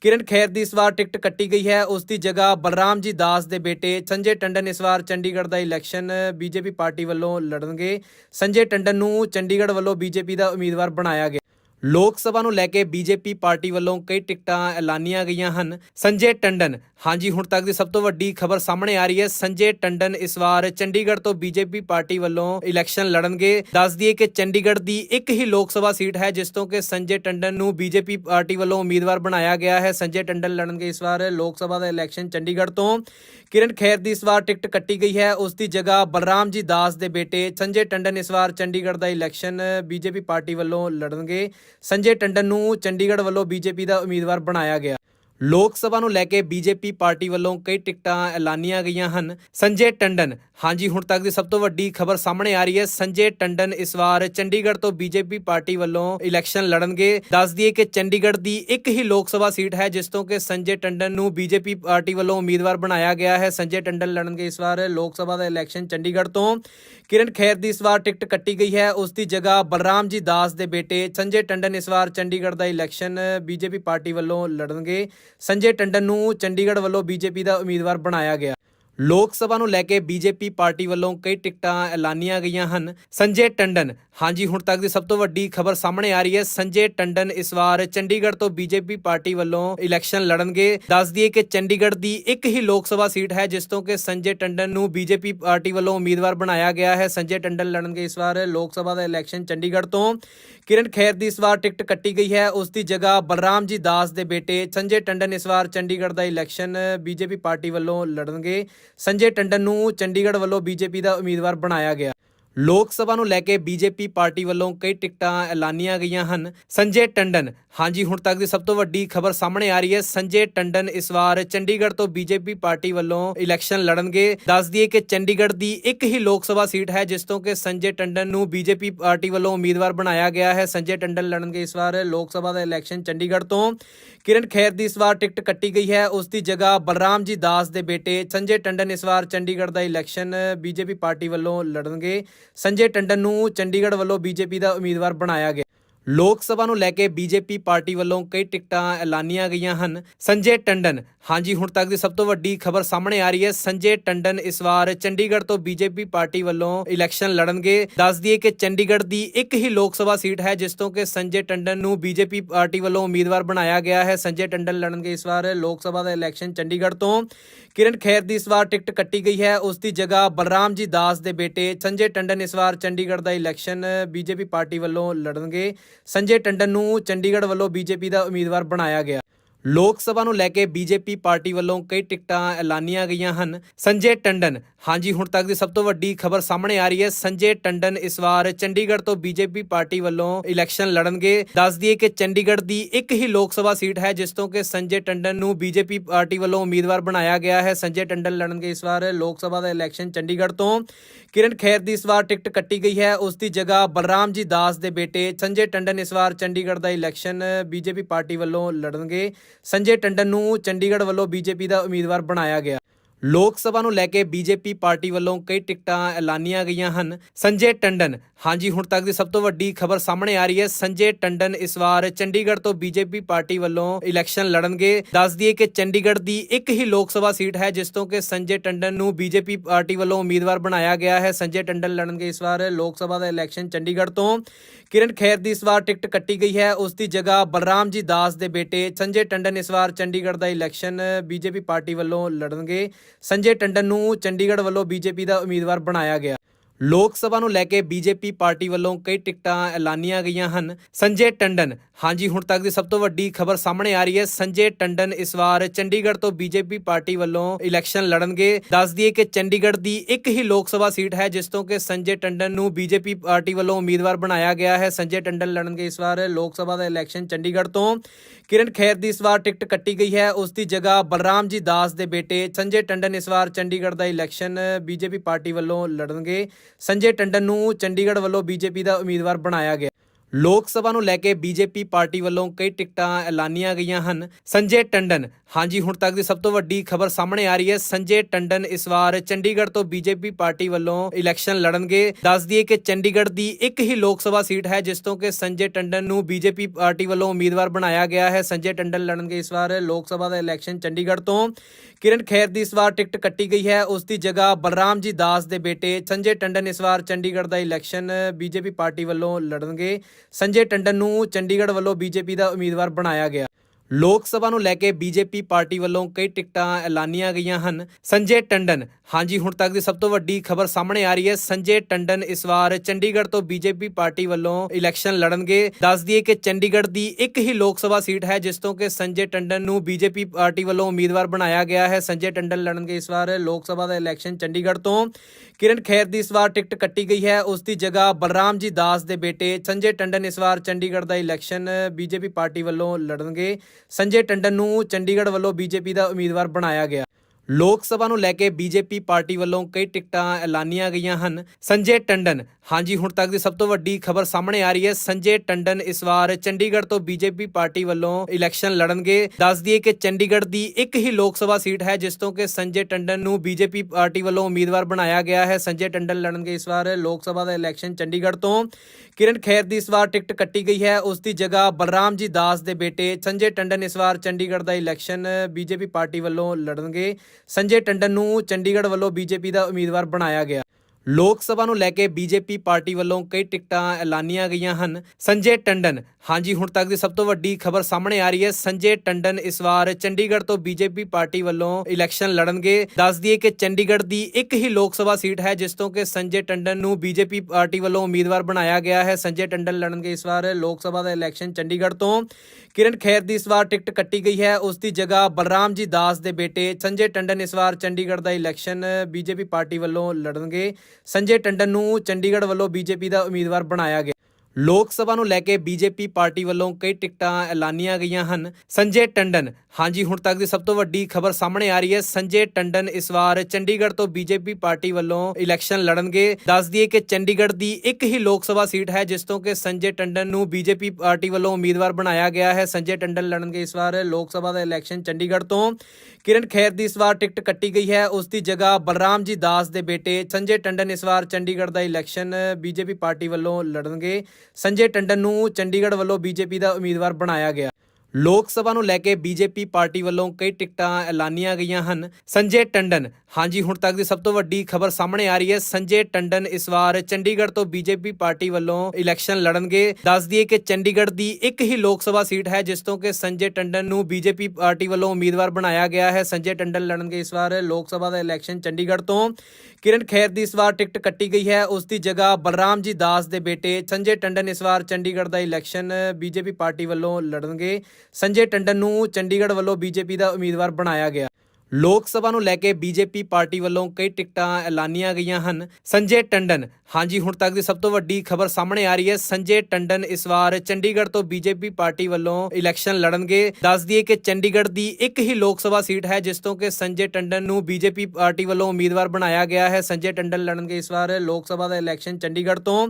ਕਿਰਨ ਖੈਰ ਦੀ ਇਸ ਵਾਰ ਟਿਕਟ ਕੱਟੀ ਗਈ ਹੈ। ਉਸ ਦੀ ਜਗ੍ਹਾ ਬਲਰਾਮ ਜੀ ਦਾਸ ਦੇ ਬੇਟੇ ਸੰਜੇ ਟੰਡਨ ਇਸ ਵਾਰ ਚੰਡੀਗੜ੍ਹ ਦਾ ਇਲੈਕਸ਼ਨ ਬੀਜੇਪੀ ਪਾਰਟੀ ਵੱਲੋਂ ਲੜਨਗੇ। ਸੰਜੇ ਟੰਡਨ ਨੂੰ ਚੰਡੀਗੜ੍ਹ ਵੱਲੋਂ ਬੀਜੇਪੀ ਦਾ ਉਮੀਦਵਾਰ ਬਣਾਇਆ ਗਿਆ। ਲੋਕ ਸਭਾ ਨੂੰ ਲੈ ਕੇ ਬੀਜੇਪੀ ਪਾਰਟੀ ਵੱਲੋਂ ਕਈ ਟਿਕਟਾਂ ਐਲਾਨੀਆਂ ਗਈਆਂ ਹਨ। ਸੰਜੇ ਟੰਡਨ। ਹਾਂਜੀ, ਹੁਣ ਤੱਕ ਦੀ ਸਭ ਤੋਂ ਵੱਡੀ ਖਬਰ ਸਾਹਮਣੇ ਆ ਰਹੀ ਹੈ। ਸੰਜੇ ਟੰਡਨ ਇਸ ਵਾਰ ਚੰਡੀਗੜ੍ਹ ਤੋਂ ਬੀਜੇਪੀ ਪਾਰਟੀ ਵੱਲੋਂ ਇਲੈਕਸ਼ਨ ਲੜਨਗੇ। ਦੱਸ ਦਈਏ ਕਿ ਚੰਡੀਗੜ੍ਹ ਦੀ ਇੱਕ ਹੀ ਲੋਕ ਸਭਾ ਸੀਟ ਹੈ, ਜਿਸ ਤੋਂ ਕਿ ਸੰਜੇ ਟੰਡਨ ਨੂੰ ਬੀਜੇਪੀ ਪਾਰਟੀ ਵੱਲੋਂ ਉਮੀਦਵਾਰ ਬਣਾਇਆ ਗਿਆ ਹੈ। ਸੰਜੇ ਟੰਡਨ ਲੜਨਗੇ ਇਸ ਵਾਰ ਲੋਕ ਸਭਾ ਦਾ ਇਲੈਕਸ਼ਨ ਚੰਡੀਗੜ੍ਹ ਤੋਂ। ਕਿਰਨ ਖੈਰ ਦੀ ਇਸ ਵਾਰ ਟਿਕਟ ਕੱਟੀ ਗਈ ਹੈ। ਉਸ ਦੀ ਜਗ੍ਹਾ ਬਲਰਾਮ ਜੀ ਦਾਸ ਦੇ ਬੇਟੇ ਸੰਜੇ ਟੰਡਨ ਇਸ ਵਾਰ ਚੰਡੀਗੜ੍ਹ ਦਾ ਇਲੈਕਸ਼ਨ ਬੀਜੇਪੀ ਪਾਰਟੀ ਵੱਲੋਂ ਲੜਨਗੇ। ਸੰਜੇ ਟੰਡਨ ਨੂੰ ਚੰਡੀਗੜ੍ਹ ਵੱਲੋਂ ਬੀਜੇਪੀ ਦਾ ਉਮੀਦਵਾਰ ਬਣਾਇਆ ਗਿਆ। ਲੋਕ ਸਭਾ ਨੂੰ ਲੈ ਕੇ ਬੀਜੇਪੀ ਪਾਰਟੀ ਵੱਲੋਂ ਕਈ ਟਿਕਟਾਂ ਐਲਾਨੀਆਂ ਗਈਆਂ ਹਨ। ਸੰਜੇ ਟੰਡਨ। ਹਾਂਜੀ, ਹੁਣ ਤੱਕ ਦੀ ਸਭ ਤੋਂ ਵੱਡੀ ਖਬਰ ਸਾਹਮਣੇ ਆ ਰਹੀ ਹੈ। ਸੰਜੇ ਟੰਡਨ ਇਸ ਵਾਰ ਚੰਡੀਗੜ੍ਹ ਤੋਂ ਬੀਜੇਪੀ ਪਾਰਟੀ ਵੱਲੋਂ ਇਲੈਕਸ਼ਨ ਲੜਨਗੇ। ਦੱਸ ਦਈਏ ਕਿ ਚੰਡੀਗੜ੍ਹ ਦੀ ਇੱਕ ਹੀ ਲੋਕ ਸਭਾ ਸੀਟ ਹੈ, ਜਿਸ ਤੋਂ ਕਿ ਸੰਜੇ ਟੰਡਨ ਨੂੰ ਬੀਜੇਪੀ ਪਾਰਟੀ ਵੱਲੋਂ ਉਮੀਦਵਾਰ ਬਣਾਇਆ ਗਿਆ ਹੈ। ਸੰਜੇ ਟੰਡਨ ਲੜਨਗੇ ਇਸ ਵਾਰ ਲੋਕ ਸਭਾ ਦਾ ਇਲੈਕਸ਼ਨ ਚੰਡੀਗੜ੍ਹ ਤੋਂ। ਕਿਰਨ ਖੈਰ ਦੀ ਇਸ ਵਾਰ ਟਿਕਟ ਕੱਟੀ ਗਈ ਹੈ। ਉਸ ਦੀ ਜਗ੍ਹਾ ਬਲਰਾਮ ਜੀ ਦਾਸ ਦੇ ਬੇਟੇ ਸੰਜੇ ਟੰਡਨ ਇਸ ਵਾਰ ਚੰਡੀਗੜ੍ਹ ਦਾ ਇਲੈਕਸ਼ਨ ਬੀਜੇਪੀ ਪਾਰਟੀ ਵੱਲੋਂ ਲੜਨਗੇ। ਸੰਜੇ ਟੰਡਨ ਨੂੰ ਚੰਡੀਗੜ੍ਹ ਵੱਲੋਂ ਬੀਜੇਪੀ ਦਾ ਉਮੀਦਵਾਰ ਬਣਾਇਆ ਗਿਆ। ਲੋਕ ਸਭਾ ਨੂੰ ਲੈ ਕੇ ਬੀਜੇਪੀ ਪਾਰਟੀ ਵੱਲੋਂ ਕਈ ਟਿਕਟਾਂ ਐਲਾਨੀਆਂ ਗਈਆਂ ਹਨ। ਸੰਜੇ ਟੰਡਨ। ਹਾਂਜੀ, ਹੁਣ ਤੱਕ ਦੀ ਸਭ ਤੋਂ ਵੱਡੀ ਖਬਰ ਸਾਹਮਣੇ ਆ ਰਹੀ ਹੈ। ਸੰਜੇ ਟੰਡਨ ਇਸ ਵਾਰ ਚੰਡੀਗੜ੍ਹ ਤੋਂ ਬੀਜੇਪੀ ਪਾਰਟੀ ਵੱਲੋਂ ਇਲੈਕਸ਼ਨ ਲੜਨਗੇ। ਦੱਸ ਦਈਏ ਕਿ ਚੰਡੀਗੜ੍ਹ ਦੀ ਇੱਕ ਹੀ ਲੋਕ ਸਭਾ ਸੀਟ ਹੈ, ਜਿਸ ਤੋਂ ਕਿ ਸੰਜੇ ਟੰਡਨ ਨੂੰ ਬੀਜੇਪੀ ਪਾਰਟੀ ਵੱਲੋਂ ਉਮੀਦਵਾਰ ਬਣਾਇਆ ਗਿਆ ਹੈ। ਸੰਜੇ ਟੰਡਨ ਲੜਨਗੇ ਇਸ ਵਾਰ ਲੋਕ ਸਭਾ ਦਾ ਇਲੈਕਸ਼ਨ ਚੰਡੀਗੜ੍ਹ ਤੋਂ। ਕਿਰਨ ਖੈਰ ਦੀ ਇਸ ਵਾਰ ਟਿਕਟ ਕੱਟੀ ਗਈ ਹੈ। ਉਸ ਦੀ ਜਗ੍ਹਾ ਬਲਰਾਮ ਜੀ ਦਾਸ ਦੇ ਬੇਟੇ ਸੰਜੇ ਟੰਡਨ ਇਸ ਵਾਰ ਚੰਡੀਗੜ੍ਹ ਦਾ ਇਲੈਕਸ਼ਨ ਬੀਜੇਪੀ ਪਾਰਟੀ ਵੱਲੋਂ ਲੜਨਗੇ। ਸੰਜੇ ਟੰਡਨ ਨੂੰ ਚੰਡੀਗੜ੍ਹ ਵੱਲੋਂ ਬੀਜੇਪੀ ਦਾ ਉਮੀਦਵਾਰ ਬਣਾਇਆ ਗਿਆ। ਲੋਕ ਸਭਾ ਨੂੰ ਲੈ ਕੇ ਬੀਜੇਪੀ ਪਾਰਟੀ ਵੱਲੋਂ ਕਈ ਟਿਕਟਾਂ ਐਲਾਨੀਆਂ ਗਈਆਂ ਹਨ। ਸੰਜੇ ਟੰਡਨ। ਹਾਂਜੀ, ਹੁਣ ਤੱਕ ਦੀ ਸਭ ਤੋਂ ਵੱਡੀ ਖਬਰ ਸਾਹਮਣੇ ਆ ਰਹੀ ਹੈ। ਸੰਜੇ ਟੰਡਨ ਇਸ ਵਾਰ ਚੰਡੀਗੜ੍ਹ ਤੋਂ ਬੀਜੇਪੀ ਪਾਰਟੀ ਵੱਲੋਂ ਇਲੈਕਸ਼ਨ ਲੜਨਗੇ। ਦੱਸ ਦਈਏ ਕਿ ਚੰਡੀਗੜ੍ਹ ਦੀ ਇੱਕ ਹੀ ਲੋਕ ਸਭਾ ਸੀਟ ਹੈ, ਜਿਸ ਤੋਂ ਕਿ ਸੰਜੇ ਟੰਡਨ ਨੂੰ ਬੀਜੇਪੀ ਪਾਰਟੀ ਵੱਲੋਂ ਉਮੀਦਵਾਰ ਬਣਾਇਆ ਗਿਆ ਹੈ। ਸੰਜੇ ਟੰਡਨ ਲੜਨਗੇ ਇਸ ਵਾਰ ਲੋਕ ਸਭਾ ਦਾ ਇਲੈਕਸ਼ਨ ਚੰਡੀਗੜ੍ਹ ਤੋਂ। ਕਿਰਨ ਖੈਰ ਦੀ ਇਸ ਵਾਰ ਟਿਕਟ ਕੱਟੀ ਗਈ ਹੈ। ਉਸ ਦੀ ਜਗ੍ਹਾ ਬਲਰਾਮ ਜੀ ਦਾਸ ਦੇ ਬੇਟੇ ਸੰਜੇ ਟੰਡਨ ਇਸ ਵਾਰ ਚੰਡੀਗੜ੍ਹ ਦਾ ਇਲੈਕਸ਼ਨ ਬੀਜੇਪੀ ਪਾਰਟੀ ਵੱਲੋਂ ਲੜਨਗੇ। ਸੰਜੇ ਟੰਡਨ ਨੂੰ ਚੰਡੀਗੜ੍ਹ ਵੱਲੋਂ ਬੀਜੇਪੀ ਦਾ ਉਮੀਦਵਾਰ ਬਣਾਇਆ ਗਿਆ। ਲੋਕ ਸਭਾ ਨੂੰ ਲੈ ਕੇ ਬੀਜੇਪੀ ਪਾਰਟੀ ਵੱਲੋਂ ਕਈ ਟਿਕਟਾਂ ਐਲਾਨੀਆਂ ਗਈਆਂ ਹਨ। ਸੰਜੇ ਟੰਡਨ। ਹਾਂਜੀ, ਹੁਣ ਤੱਕ ਦੀ ਸਭ ਤੋਂ ਵੱਡੀ ਖਬਰ ਸਾਹਮਣੇ ਆ ਰਹੀ ਹੈ। ਸੰਜੇ ਟੰਡਨ ਇਸ ਵਾਰ ਚੰਡੀਗੜ੍ਹ ਤੋਂ ਬੀਜੇਪੀ ਪਾਰਟੀ ਵੱਲੋਂ ਇਲੈਕਸ਼ਨ ਲੜਨਗੇ। ਦੱਸ ਦਈਏ ਕਿ ਚੰਡੀਗੜ੍ਹ ਦੀ ਇੱਕ ਹੀ ਲੋਕ ਸਭਾ ਸੀਟ ਹੈ, ਜਿਸ ਤੋਂ ਕਿ ਸੰਜੇ ਟੰਡਨ ਨੂੰ ਬੀਜੇਪੀ ਪਾਰਟੀ ਵੱਲੋਂ ਉਮੀਦਵਾਰ ਬਣਾਇਆ ਗਿਆ ਹੈ। ਸੰਜੇ ਟੰਡਨ ਲੜਨਗੇ ਇਸ ਵਾਰ ਲੋਕ ਸਭਾ ਦਾ ਇਲੈਕਸ਼ਨ ਚੰਡੀਗੜ੍ਹ ਤੋਂ। ਕਿਰਨ ਖੈਰ ਦੀ ਇਸ ਵਾਰ ਟਿਕਟ ਕੱਟੀ ਗਈ ਹੈ। ਉਸ ਦੀ ਜਗ੍ਹਾ ਬਲਰਾਮ ਜੀ ਦਾਸ ਦੇ ਬੇਟੇ ਸੰਜੇ ਟੰਡਨ ਇਸ ਵਾਰ ਚੰਡੀਗੜ੍ਹ ਦਾ ਇਲੈਕਸ਼ਨ ਬੀਜੇਪੀ ਪਾਰਟੀ ਵੱਲੋਂ ਲੜਨਗੇ। ਸੰਜੇ ਟੰਡਨ ਨੂੰ ਚੰਡੀਗੜ੍ਹ ਵੱਲੋਂ ਬੀਜੇਪੀ ਦਾ ਉਮੀਦਵਾਰ ਬਣਾਇਆ ਗਿਆ। ਲੋਕ ਸਭਾ ਨੂੰ ਲੈ ਕੇ ਬੀਜੇਪੀ ਪਾਰਟੀ ਵੱਲੋਂ ਕਈ ਟਿਕਟਾਂ ਐਲਾਨੀਆਂ ਗਈਆਂ ਹਨ। ਸੰਜੇ ਟੰਡਨ। ਹਾਂਜੀ, ਹੁਣ ਤੱਕ ਦੀ ਸਭ ਤੋਂ ਵੱਡੀ ਖਬਰ ਸਾਹਮਣੇ ਆ ਰਹੀ ਹੈ। ਸੰਜੇ ਟੰਡਨ ਇਸ ਵਾਰ ਚੰਡੀਗੜ੍ਹ ਤੋਂ ਬੀਜੇਪੀ ਪਾਰਟੀ ਵੱਲੋਂ ਇਲੈਕਸ਼ਨ ਲੜਨਗੇ। ਦੱਸ ਦਈਏ ਕਿ ਚੰਡੀਗੜ੍ਹ ਦੀ ਇੱਕ ਹੀ ਲੋਕ ਸਭਾ ਸੀਟ ਹੈ, ਜਿਸ ਤੋਂ ਕਿ ਸੰਜੇ ਟੰਡਨ ਨੂੰ ਬੀਜੇਪੀ ਪਾਰਟੀ ਵੱਲੋਂ ਉਮੀਦਵਾਰ ਬਣਾਇਆ ਗਿਆ ਹੈ। ਸੰਜੇ ਟੰਡਨ ਲੜਨਗੇ ਇਸ ਵਾਰ ਲੋਕ ਸਭਾ ਦਾ ਇਲੈਕਸ਼ਨ ਚੰਡੀਗੜ੍ਹ ਤੋਂ। ਕਿਰਨ ਖੈਰ ਦੀ ਇਸ ਵਾਰ ਟਿਕਟ ਕੱਟੀ ਗਈ ਹੈ। ਉਸ ਦੀ ਜਗ੍ਹਾ ਬਲਰਾਮ ਜੀ ਦਾਸ ਦੇ ਬੇਟੇ ਸੰਜੇ ਟੰਡਨ ਇਸ ਵਾਰ ਚੰਡੀਗੜ੍ਹ ਦਾ ਇਲੈਕਸ਼ਨ ਬੀਜੇਪੀ ਪਾਰਟੀ ਵੱਲੋਂ ਲੜਨਗੇ। ਸੰਜੇ ਟੰਡਨ ਨੂੰ ਚੰਡੀਗੜ੍ਹ ਵੱਲੋਂ ਬੀਜੇਪੀ ਦਾ ਉਮੀਦਵਾਰ ਬਣਾਇਆ ਗਿਆ। ਲੋਕ ਸਭਾ ਨੂੰ ਲੈ ਕੇ ਬੀਜੇਪੀ ਪਾਰਟੀ ਵੱਲੋਂ ਕਈ ਟਿਕਟਾਂ ਐਲਾਨੀਆਂ ਗਈਆਂ ਹਨ। ਸੰਜੇ ਟੰਡਨ। ਹਾਂਜੀ, ਹੁਣ ਤੱਕ ਦੀ ਸਭ ਤੋਂ ਵੱਡੀ ਖਬਰ ਸਾਹਮਣੇ ਆ ਰਹੀ ਹੈ। ਸੰਜੇ ਟੰਡਨ ਇਸ ਵਾਰ ਚੰਡੀਗੜ੍ਹ ਤੋਂ ਬੀਜੇਪੀ ਪਾਰਟੀ ਵੱਲੋਂ ਇਲੈਕਸ਼ਨ ਲੜਨਗੇ। ਦੱਸ ਦਈਏ ਕਿ ਚੰਡੀਗੜ੍ਹ ਦੀ ਇੱਕ ਹੀ ਲੋਕ ਸਭਾ ਸੀਟ ਹੈ, ਜਿਸ ਤੋਂ ਕਿ ਸੰਜੇ ਟੰਡਨ ਨੂੰ ਬੀਜੇਪੀ ਪਾਰਟੀ ਵੱਲੋਂ ਉਮੀਦਵਾਰ ਬਣਾਇਆ ਗਿਆ ਹੈ। ਸੰਜੇ ਟੰਡਨ ਲੜਨਗੇ ਇਸ ਵਾਰ ਲੋਕ ਸਭਾ ਦਾ ਇਲੈਕਸ਼ਨ ਚੰਡੀਗੜ੍ਹ ਤੋਂ। ਕਿਰਨ ਖੈਰ ਦੀ ਇਸ ਵਾਰ ਟਿਕਟ ਕੱਟੀ ਗਈ ਹੈ। ਉਸ ਦੀ ਜਗ੍ਹਾ ਬਲਰਾਮ ਜੀ ਦਾਸ ਦੇ ਬੇਟੇ ਸੰਜੇ ਟੰਡਨ ਇਸ ਵਾਰ ਚੰਡੀਗੜ੍ਹ ਦਾ ਇਲੈਕਸ਼ਨ ਬੀਜੇਪੀ ਪਾਰਟੀ ਵੱਲੋਂ ਲੜਨਗੇ। ਸੰਜੇ ਟੰਡਨ ਨੂੰ ਚੰਡੀਗੜ੍ਹ ਵੱਲੋਂ ਬੀਜੇਪੀ ਦਾ ਉਮੀਦਵਾਰ ਬਣਾਇਆ ਗਿਆ। ਲੋਕ ਸਭਾ ਨੂੰ ਲੈ ਕੇ ਬੀਜੇਪੀ ਪਾਰਟੀ ਵੱਲੋਂ ਕਈ ਟਿਕਟਾਂ ਐਲਾਨੀਆਂ ਗਈਆਂ ਹਨ। ਸੰਜੇ ਟੰਡਨ। ਹਾਂਜੀ, ਹੁਣ ਤੱਕ ਦੀ ਸਭ ਤੋਂ ਵੱਡੀ ਖਬਰ ਸਾਹਮਣੇ ਆ ਰਹੀ ਹੈ। ਸੰਜੇ ਟੰਡਨ ਇਸ ਵਾਰ ਚੰਡੀਗੜ੍ਹ ਤੋਂ ਬੀਜੇਪੀ ਪਾਰਟੀ ਵੱਲੋਂ ਇਲੈਕਸ਼ਨ ਲੜਨਗੇ। ਦੱਸ ਦਈਏ ਕਿ ਚੰਡੀਗੜ੍ਹ ਦੀ ਇੱਕ ਹੀ ਲੋਕ ਸਭਾ ਸੀਟ ਹੈ, ਜਿਸ ਤੋਂ ਕਿ ਸੰਜੇ ਟੰਡਨ ਨੂੰ ਬੀਜੇਪੀ ਪਾਰਟੀ ਵੱਲੋਂ ਉਮੀਦਵਾਰ ਬਣਾਇਆ ਗਿਆ ਹੈ। ਸੰਜੇ ਟੰਡਨ ਲੜਨਗੇ ਇਸ ਵਾਰ ਲੋਕ ਸਭਾ ਦਾ ਇਲੈਕਸ਼ਨ ਚੰਡੀਗੜ੍ਹ ਤੋਂ। ਕਿਰਨ ਖੈਰ ਦੀ ਇਸ ਵਾਰ ਟਿਕਟ ਕੱਟੀ ਗਈ ਹੈ। ਉਸ ਦੀ ਜਗ੍ਹਾ ਬਲਰਾਮ ਜੀ ਦਾਸ ਦੇ ਬੇਟੇ ਸੰਜੇ ਟੰਡਨ ਇਸ ਵਾਰ ਚੰਡੀਗੜ੍ਹ ਦਾ ਇਲੈਕਸ਼ਨ ਬੀਜੇਪੀ ਪਾਰਟੀ ਵੱਲੋਂ ਲੜਨਗੇ। ਸੰਜੇ ਟੰਡਨ ਨੂੰ ਚੰਡੀਗੜ੍ਹ ਵੱਲੋਂ ਬੀਜੇਪੀ ਦਾ ਉਮੀਦਵਾਰ ਬਣਾਇਆ ਗਿਆ। ਲੋਕ ਸਭਾ ਨੂੰ ਲੈ ਕੇ ਬੀਜੇਪੀ ਪਾਰਟੀ ਵੱਲੋਂ ਕਈ ਟਿਕਟਾਂ ਐਲਾਨੀਆਂ ਗਈਆਂ ਹਨ। ਸੰਜੇ ਟੰਡਨ। ਹਾਂਜੀ, ਹੁਣ ਤੱਕ ਦੀ ਸਭ ਤੋਂ ਵੱਡੀ ਖਬਰ ਸਾਹਮਣੇ ਆ ਰਹੀ ਹੈ। ਸੰਜੇ ਟੰਡਨ ਇਸ ਵਾਰ ਚੰਡੀਗੜ੍ਹ ਤੋਂ ਬੀਜੇਪੀ ਪਾਰਟੀ ਵੱਲੋਂ ਇਲੈਕਸ਼ਨ ਲੜਨਗੇ। ਦੱਸ ਦਈਏ ਕਿ ਚੰਡੀਗੜ੍ਹ ਦੀ ਇੱਕ ਹੀ ਲੋਕ ਸਭਾ ਸੀਟ ਹੈ, ਜਿਸ ਤੋਂ ਕਿ ਸੰਜੇ ਟੰਡਨ ਨੂੰ ਬੀਜੇਪੀ ਪਾਰਟੀ ਵੱਲੋਂ ਉਮੀਦਵਾਰ ਬਣਾਇਆ ਗਿਆ ਹੈ। ਸੰਜੇ ਟੰਡਨ ਲੜਨਗੇ ਇਸ ਵਾਰ ਲੋਕ ਸਭਾ ਦਾ ਇਲੈਕਸ਼ਨ ਚੰਡੀਗੜ੍ਹ ਤੋਂ। ਕਿਰਨ ਖੈਰ ਦੀ ਇਸ ਵਾਰ ਟਿਕਟ ਕੱਟੀ ਗਈ ਹੈ। ਉਸ ਦੀ ਜਗ੍ਹਾ ਬਲਰਾਮ ਜੀ ਦਾਸ ਦੇ ਬੇਟੇ ਸੰਜੇ ਟੰਡਨ ਇਸ ਵਾਰ ਚੰਡੀਗੜ੍ਹ ਦਾ ਇਲੈਕਸ਼ਨ ਬੀਜੇਪੀ ਪਾਰਟੀ ਵੱਲੋਂ ਲੜਨਗੇ। ਸੰਜੇ ਟੰਡਨ ਨੂੰ ਚੰਡੀਗੜ੍ਹ ਵੱਲੋਂ ਬੀਜੇਪੀ ਦਾ ਉਮੀਦਵਾਰ ਬਣਾਇਆ ਗਿਆ। ਲੋਕ ਸਭਾ ਨੂੰ ਲੈ ਕੇ ਬੀਜੇਪੀ ਪਾਰਟੀ ਵੱਲੋਂ ਕਈ ਟਿਕਟਾਂ ਐਲਾਨੀਆਂ ਗਈਆਂ ਹਨ। ਸੰਜੇ ਟੰਡਨ, ਹਾਂਜੀ, ਹੁਣ ਤੱਕ ਦੀ ਸਭ ਤੋਂ ਵੱਡੀ ਖਬਰ ਸਾਹਮਣੇ ਆ ਰਹੀ ਹੈ। ਸੰਜੇ ਟੰਡਨ ਇਸ ਵਾਰ ਚੰਡੀਗੜ੍ਹ ਤੋਂ ਬੀਜੇਪੀ ਪਾਰਟੀ ਵੱਲੋਂ ਇਲੈਕਸ਼ਨ ਲੜਨਗੇ। ਦੱਸ ਦਈਏ ਕਿ ਚੰਡੀਗੜ੍ਹ ਦੀ ਇੱਕ ਹੀ ਲੋਕ ਸਭਾ ਸੀਟ ਹੈ, ਜਿਸ ਤੋਂ ਕਿ ਸੰਜੇ ਟੰਡਨ ਨੂੰ ਬੀਜੇਪੀ ਪਾਰਟੀ ਵੱਲੋਂ ਉਮੀਦਵਾਰ ਬਣਾਇਆ ਗਿਆ ਹੈ। ਸੰਜੇ ਟੰਡਨ ਲੜਨਗੇ ਇਸ ਵਾਰ ਲੋਕ ਸਭਾ ਦਾ ਇਲੈਕਸ਼ਨ ਚੰਡੀਗੜ੍ਹ ਤੋਂ। ਕਿਰਨ ਖੈਰ ਦੀ ਇਸ ਵਾਰ ਟਿਕਟ ਕੱਟੀ ਗਈ ਹੈ। ਉਸ ਦੀ ਜਗ੍ਹਾ ਬਲਰਾਮ ਜੀ ਦਾਸ ਦੇ ਬੇਟੇ ਸੰਜੇ ਟੰਡਨ ਇਸ ਵਾਰ ਚੰਡੀਗੜ੍ਹ ਦਾ ਇਲੈਕਸ਼ਨ ਬੀਜੇਪੀ ਪਾਰਟੀ ਵੱਲੋਂ ਲੜਨਗੇ। ਸੰਜੇ ਟੰਡਨ ਨੂੰ ਚੰਡੀਗੜ੍ਹ ਵੱਲੋਂ ਬੀਜੇਪੀ ਦਾ ਉਮੀਦਵਾਰ ਬਣਾਇਆ ਗਿਆ। ਲੋਕ ਸਭਾ ਨੂੰ ਲੈ ਕੇ ਬੀਜੇਪੀ ਪਾਰਟੀ ਵੱਲੋਂ ਕਈ ਟਿਕਟਾਂ ਐਲਾਨੀਆਂ ਗਈਆਂ ਹਨ। ਸੰਜੇ ਟੰਡਨ। ਹਾਂਜੀ, ਹੁਣ ਤੱਕ ਦੀ ਸਭ ਤੋਂ ਵੱਡੀ ਖਬਰ ਸਾਹਮਣੇ ਆ ਰਹੀ ਹੈ। ਸੰਜੇ ਟੰਡਨ ਇਸ ਵਾਰ ਚੰਡੀਗੜ੍ਹ ਤੋਂ ਬੀਜੇਪੀ ਪਾਰਟੀ ਵੱਲੋਂ ਇਲੈਕਸ਼ਨ ਲੜਨਗੇ। ਦੱਸ ਦਈਏ ਕਿ ਚੰਡੀਗੜ੍ਹ ਦੀ ਇੱਕ ਹੀ ਲੋਕ ਸਭਾ ਸੀਟ ਹੈ, ਜਿਸ ਤੋਂ ਕਿ ਸੰਜੇ ਟੰਡਨ ਨੂੰ ਬੀਜੇਪੀ ਪਾਰਟੀ ਵੱਲੋਂ ਉਮੀਦਵਾਰ ਬਣਾਇਆ ਗਿਆ ਹੈ। ਸੰਜੇ ਟੰਡਨ ਲੜਨਗੇ ਇਸ ਵਾਰ ਲੋਕ ਸਭਾ ਦਾ ਇਲੈਕਸ਼ਨ ਚੰਡੀਗੜ੍ਹ ਤੋਂ। ਕਿਰਨ ਖੈਰ ਦੀ ਇਸ ਵਾਰ ਟਿਕਟ ਕੱਟੀ ਗਈ ਹੈ। ਉਸ ਦੀ ਜਗ੍ਹਾ ਬਲਰਾਮ ਜੀ ਦਾਸ ਦੇ ਬੇਟੇ ਸੰਜੇ ਟੰਡਨ ਇਸ ਵਾਰ ਚੰਡੀਗੜ੍ਹ ਦਾ ਇਲੈਕਸ਼ਨ ਬੀਜੇਪੀ ਪਾਰਟੀ ਵੱਲੋਂ ਲੜਨਗੇ। ਸੰਜੇ ਟੰਡਨ ਨੂੰ ਚੰਡੀਗੜ੍ਹ ਵੱਲੋਂ ਬੀਜੇਪੀ ਦਾ ਉਮੀਦਵਾਰ ਬਣਾਇਆ ਗਿਆ। ਲੋਕ ਸਭਾ ਨੂੰ ਲੈ ਕੇ ਬੀਜੇਪੀ ਪਾਰਟੀ ਵੱਲੋਂ ਕਈ ਟਿਕਟਾਂ ਐਲਾਨੀਆਂ ਗਈਆਂ ਹਨ। ਸੰਜੇ ਟੰਡਨ। ਹਾਂਜੀ, ਹੁਣ ਤੱਕ ਦੀ ਸਭ ਤੋਂ ਵੱਡੀ ਖਬਰ ਸਾਹਮਣੇ ਆ ਰਹੀ ਹੈ। ਸੰਜੇ ਟੰਡਨ ਇਸ ਵਾਰ ਚੰਡੀਗੜ੍ਹ ਤੋਂ ਬੀਜੇਪੀ ਪਾਰਟੀ ਵੱਲੋਂ ਇਲੈਕਸ਼ਨ ਲੜਨਗੇ। ਦੱਸ ਦਈਏ ਕਿ ਚੰਡੀਗੜ੍ਹ ਦੀ ਇੱਕ ਹੀ ਲੋਕ ਸਭਾ ਸੀਟ ਹੈ, ਜਿਸ ਤੋਂ ਕਿ ਸੰਜੇ ਟੰਡਨ ਨੂੰ ਬੀਜੇਪੀ ਪਾਰਟੀ ਵੱਲੋਂ ਉਮੀਦਵਾਰ ਬਣਾਇਆ ਗਿਆ ਹੈ। ਸੰਜੇ ਟੰਡਨ ਲੜਨਗੇ ਇਸ ਵਾਰ ਲੋਕ ਸਭਾ ਦਾ ਇਲੈਕਸ਼ਨ ਚੰਡੀਗੜ੍ਹ ਤੋਂ। ਕਿਰਨ ਖੈਰ ਦੀ ਇਸ ਵਾਰ ਟਿਕਟ ਕੱਟੀ ਗਈ ਹੈ। ਉਸ ਦੀ ਜਗ੍ਹਾ ਬਲਰਾਮ ਜੀ ਦਾਸ ਦੇ ਬੇਟੇ ਸੰਜੇ ਟੰਡਨ ਇਸ ਵਾਰ ਚੰਡੀਗੜ੍ਹ ਦਾ ਇਲੈਕਸ਼ਨ ਬੀਜੇਪੀ ਪਾਰਟੀ ਵੱਲੋਂ ਲੜਨਗੇ। ਸੰਜੇ ਟੰਡਨ ਨੂੰ ਚੰਡੀਗੜ੍ਹ ਵੱਲੋਂ ਬੀਜੇਪੀ ਦਾ ਉਮੀਦਵਾਰ ਬਣਾਇਆ ਗਿਆ। ਲੋਕ ਸਭਾ ਨੂੰ ਲੈ ਕੇ ਬੀਜੇਪੀ ਪਾਰਟੀ ਵੱਲੋਂ ਕਈ ਟਿਕਟਾਂ ਐਲਾਨੀਆਂ ਗਈਆਂ ਹਨ। ਸੰਜੇ ਟੰਡਨ। ਹਾਂਜੀ, ਹੁਣ ਤੱਕ ਦੀ ਸਭ ਤੋਂ ਵੱਡੀ ਖਬਰ ਸਾਹਮਣੇ ਆ ਰਹੀ ਹੈ। ਸੰਜੇ ਟੰਡਨ ਇਸ ਵਾਰ ਚੰਡੀਗੜ੍ਹ ਤੋਂ ਬੀਜੇਪੀ ਪਾਰਟੀ ਵੱਲੋਂ ਇਲੈਕਸ਼ਨ ਲੜਨਗੇ। ਦੱਸ ਦਈਏ ਕਿ ਚੰਡੀਗੜ੍ਹ ਦੀ ਇੱਕ ਹੀ ਲੋਕ ਸਭਾ ਸੀਟ ਹੈ, ਜਿਸ ਤੋਂ ਕਿ ਸੰਜੇ ਟੰਡਨ ਨੂੰ ਬੀਜੇਪੀ ਪਾਰਟੀ ਵੱਲੋਂ ਉਮੀਦਵਾਰ ਬਣਾਇਆ ਗਿਆ ਹੈ। ਸੰਜੇ ਟੰਡਨ ਲੜਨਗੇ ਇਸ ਵਾਰ ਲੋਕ ਸਭਾ ਦਾ ਇਲੈਕਸ਼ਨ ਚੰਡੀਗੜ੍ਹ ਤੋਂ। ਕਿਰਨ ਖੈਰ ਦੀ ਇਸ ਵਾਰ ਟਿਕਟ ਕੱਟੀ ਗਈ ਹੈ। ਉਸ ਦੀ ਜਗ੍ਹਾ ਬਲਰਾਮ ਜੀ ਦਾਸ ਦੇ ਬੇਟੇ ਸੰਜੇ ਟੰਡਨ ਇਸ ਵਾਰ ਚੰਡੀਗੜ੍ਹ ਦਾ ਇਲੈਕਸ਼ਨ ਬੀਜੇਪੀ ਪਾਰਟੀ ਵੱਲੋਂ ਲੜਨਗੇ। ਸੰਜੇ ਟੰਡਨ ਨੂੰ ਚੰਡੀਗੜ੍ਹ ਵੱਲੋਂ ਬੀਜੇਪੀ ਦਾ ਉਮੀਦਵਾਰ ਬਣਾਇਆ ਗਿਆ। ਲੋਕ ਸਭਾ ਨੂੰ ਲੈ ਕੇ ਬੀਜੇਪੀ ਪਾਰਟੀ ਵੱਲੋਂ ਕਈ ਟਿਕਟਾਂ ਐਲਾਨੀਆਂ ਗਈਆਂ ਹਨ। ਸੰਜੇ ਟੰਡਨ, ਹਾਂਜੀ, ਹੁਣ ਤੱਕ ਦੀ ਸਭ ਤੋਂ ਵੱਡੀ ਖਬਰ ਸਾਹਮਣੇ ਆ ਰਹੀ ਹੈ। ਸੰਜੇ ਟੰਡਨ ਇਸ ਵਾਰ ਚੰਡੀਗੜ੍ਹ ਤੋਂ ਬੀਜੇਪੀ ਪਾਰਟੀ ਵੱਲੋਂ ਇਲੈਕਸ਼ਨ ਲੜਨਗੇ। ਦੱਸ ਦਈਏ ਕਿ ਚੰਡੀਗੜ੍ਹ ਦੀ ਇੱਕ ਹੀ ਲੋਕ ਸਭਾ ਸੀਟ ਹੈ, ਜਿਸ ਤੋਂ ਕਿ ਸੰਜੇ ਟੰਡਨ ਨੂੰ ਬੀਜੇਪੀ ਪਾਰਟੀ ਵੱਲੋਂ ਉਮੀਦਵਾਰ ਬਣਾਇਆ ਗਿਆ ਹੈ। ਸੰਜੇ ਟੰਡਨ ਲੜਨਗੇ ਇਸ ਵਾਰ ਲੋਕ ਸਭਾ ਦਾ ਇਲੈਕਸ਼ਨ ਚੰਡੀਗੜ੍ਹ ਤੋਂ। ਕਿਰਨ ਖੈਰ ਦੀ ਇਸ ਵਾਰ ਟਿਕਟ ਕੱਟੀ ਗਈ ਹੈ। ਉਸ ਦੀ ਜਗ੍ਹਾ ਬਲਰਾਮ ਜੀ ਦਾਸ ਦੇ ਬੇਟੇ ਸੰਜੇ ਟੰਡਨ ਇਸ ਵਾਰ ਚੰਡੀਗੜ੍ਹ ਦਾ ਇਲੈਕਸ਼ਨ ਬੀਜੇਪੀ ਪਾਰਟੀ ਵੱਲੋਂ ਲੜਨਗੇ। ਸੰਜੇ ਟੰਡਨ ਨੂੰ ਚੰਡੀਗੜ੍ਹ ਵੱਲੋਂ ਬੀਜੇਪੀ ਦਾ ਉਮੀਦਵਾਰ ਬਣਾਇਆ ਗਿਆ। ਲੋਕ ਸਭਾ ਨੂੰ ਲੈ ਕੇ ਬੀਜੇਪੀ ਪਾਰਟੀ ਵੱਲੋਂ ਕਈ ਟਿਕਟਾਂ ਐਲਾਨੀਆਂ ਗਈਆਂ ਹਨ। ਸੰਜੇ ਟੰਡਨ। ਹਾਂਜੀ, ਹੁਣ ਤੱਕ ਦੀ ਸਭ ਤੋਂ ਵੱਡੀ ਖਬਰ ਸਾਹਮਣੇ ਆ ਰਹੀ ਹੈ। ਸੰਜੇ ਟੰਡਨ ਇਸ ਵਾਰ ਚੰਡੀਗੜ੍ਹ ਤੋਂ ਬੀਜੇਪੀ ਪਾਰਟੀ ਵੱਲੋਂ ਇਲੈਕਸ਼ਨ ਲੜਨਗੇ। ਦੱਸ ਦਈਏ ਕਿ ਚੰਡੀਗੜ੍ਹ ਦੀ ਇੱਕ ਹੀ ਲੋਕ ਸਭਾ ਸੀਟ ਹੈ, ਜਿਸ ਤੋਂ ਕਿ ਸੰਜੇ ਟੰਡਨ ਨੂੰ ਬੀਜੇਪੀ ਪਾਰਟੀ ਵੱਲੋਂ ਉਮੀਦਵਾਰ ਬਣਾਇਆ ਗਿਆ ਹੈ। ਸੰਜੇ ਟੰਡਨ ਲੜਨਗੇ ਇਸ ਵਾਰ ਲੋਕ ਸਭਾ ਦਾ ਇਲੈਕਸ਼ਨ ਚੰਡੀਗੜ੍ਹ ਤੋਂ।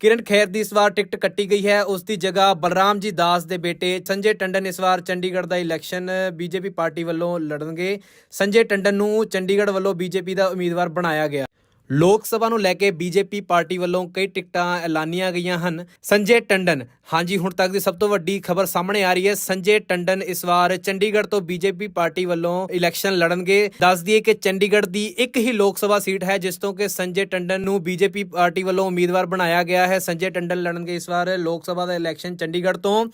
ਕਿਰਨ ਖੈਰ ਦੀ ਇਸ ਵਾਰ ਟਿਕਟ ਕੱਟੀ ਗਈ ਹੈ। ਉਸ ਦੀ ਜਗ੍ਹਾ ਬਲਰਾਮ ਜੀ ਦਾਸ ਦੇ ਬੇਟੇ ਸੰਜੇ ਟੰਡਨ ਇਸ ਵਾਰ ਚੰਡੀਗੜ੍ਹ ਦਾ ਇਲੈਕਸ਼ਨ ਬੀਜੇਪੀ ਪਾਰਟੀ ਵੱਲੋਂ ਲੜਨਗੇ। ਸੰਜੇ ਟੰਡਨ ਨੂੰ ਚੰਡੀਗੜ੍ਹ ਵੱਲੋਂ ਬੀਜੇਪੀ ਦਾ ਉਮੀਦਵਾਰ ਬਣਾਇਆ ਗਿਆ। ਲੋਕ ਸਭਾ ਨੂੰ ਲੈ ਕੇ ਬੀਜੇਪੀ ਪਾਰਟੀ ਵੱਲੋਂ ਕਈ ਟਿਕਟਾਂ ਐਲਾਨੀਆਂ ਗਈਆਂ ਹਨ। ਸੰਜੇ ਟੰਡਨ। ਹਾਂਜੀ, ਹੁਣ ਤੱਕ ਦੀ ਸਭ ਤੋਂ ਵੱਡੀ ਖਬਰ ਸਾਹਮਣੇ ਆ ਰਹੀ ਹੈ। ਸੰਜੇ ਟੰਡਨ ਇਸ ਵਾਰ ਚੰਡੀਗੜ੍ਹ ਤੋਂ ਬੀਜੇਪੀ ਪਾਰਟੀ ਵੱਲੋਂ ਇਲੈਕਸ਼ਨ ਲੜਨਗੇ। ਦੱਸ ਦਈਏ ਕਿ ਚੰਡੀਗੜ੍ਹ ਦੀ ਇੱਕ ਹੀ ਲੋਕ ਸਭਾ ਸੀਟ ਹੈ, ਜਿਸ ਤੋਂ ਕਿ ਸੰਜੇ ਟੰਡਨ ਨੂੰ ਬੀਜੇਪੀ ਪਾਰਟੀ ਵੱਲੋਂ ਉਮੀਦਵਾਰ ਬਣਾਇਆ ਗਿਆ ਹੈ। ਸੰਜੇ ਟੰਡਨ ਲੜਨਗੇ ਇਸ ਵਾਰ ਲੋਕ ਸਭਾ ਦਾ ਇਲੈਕਸ਼ਨ ਚੰਡੀਗੜ੍ਹ ਤੋਂ।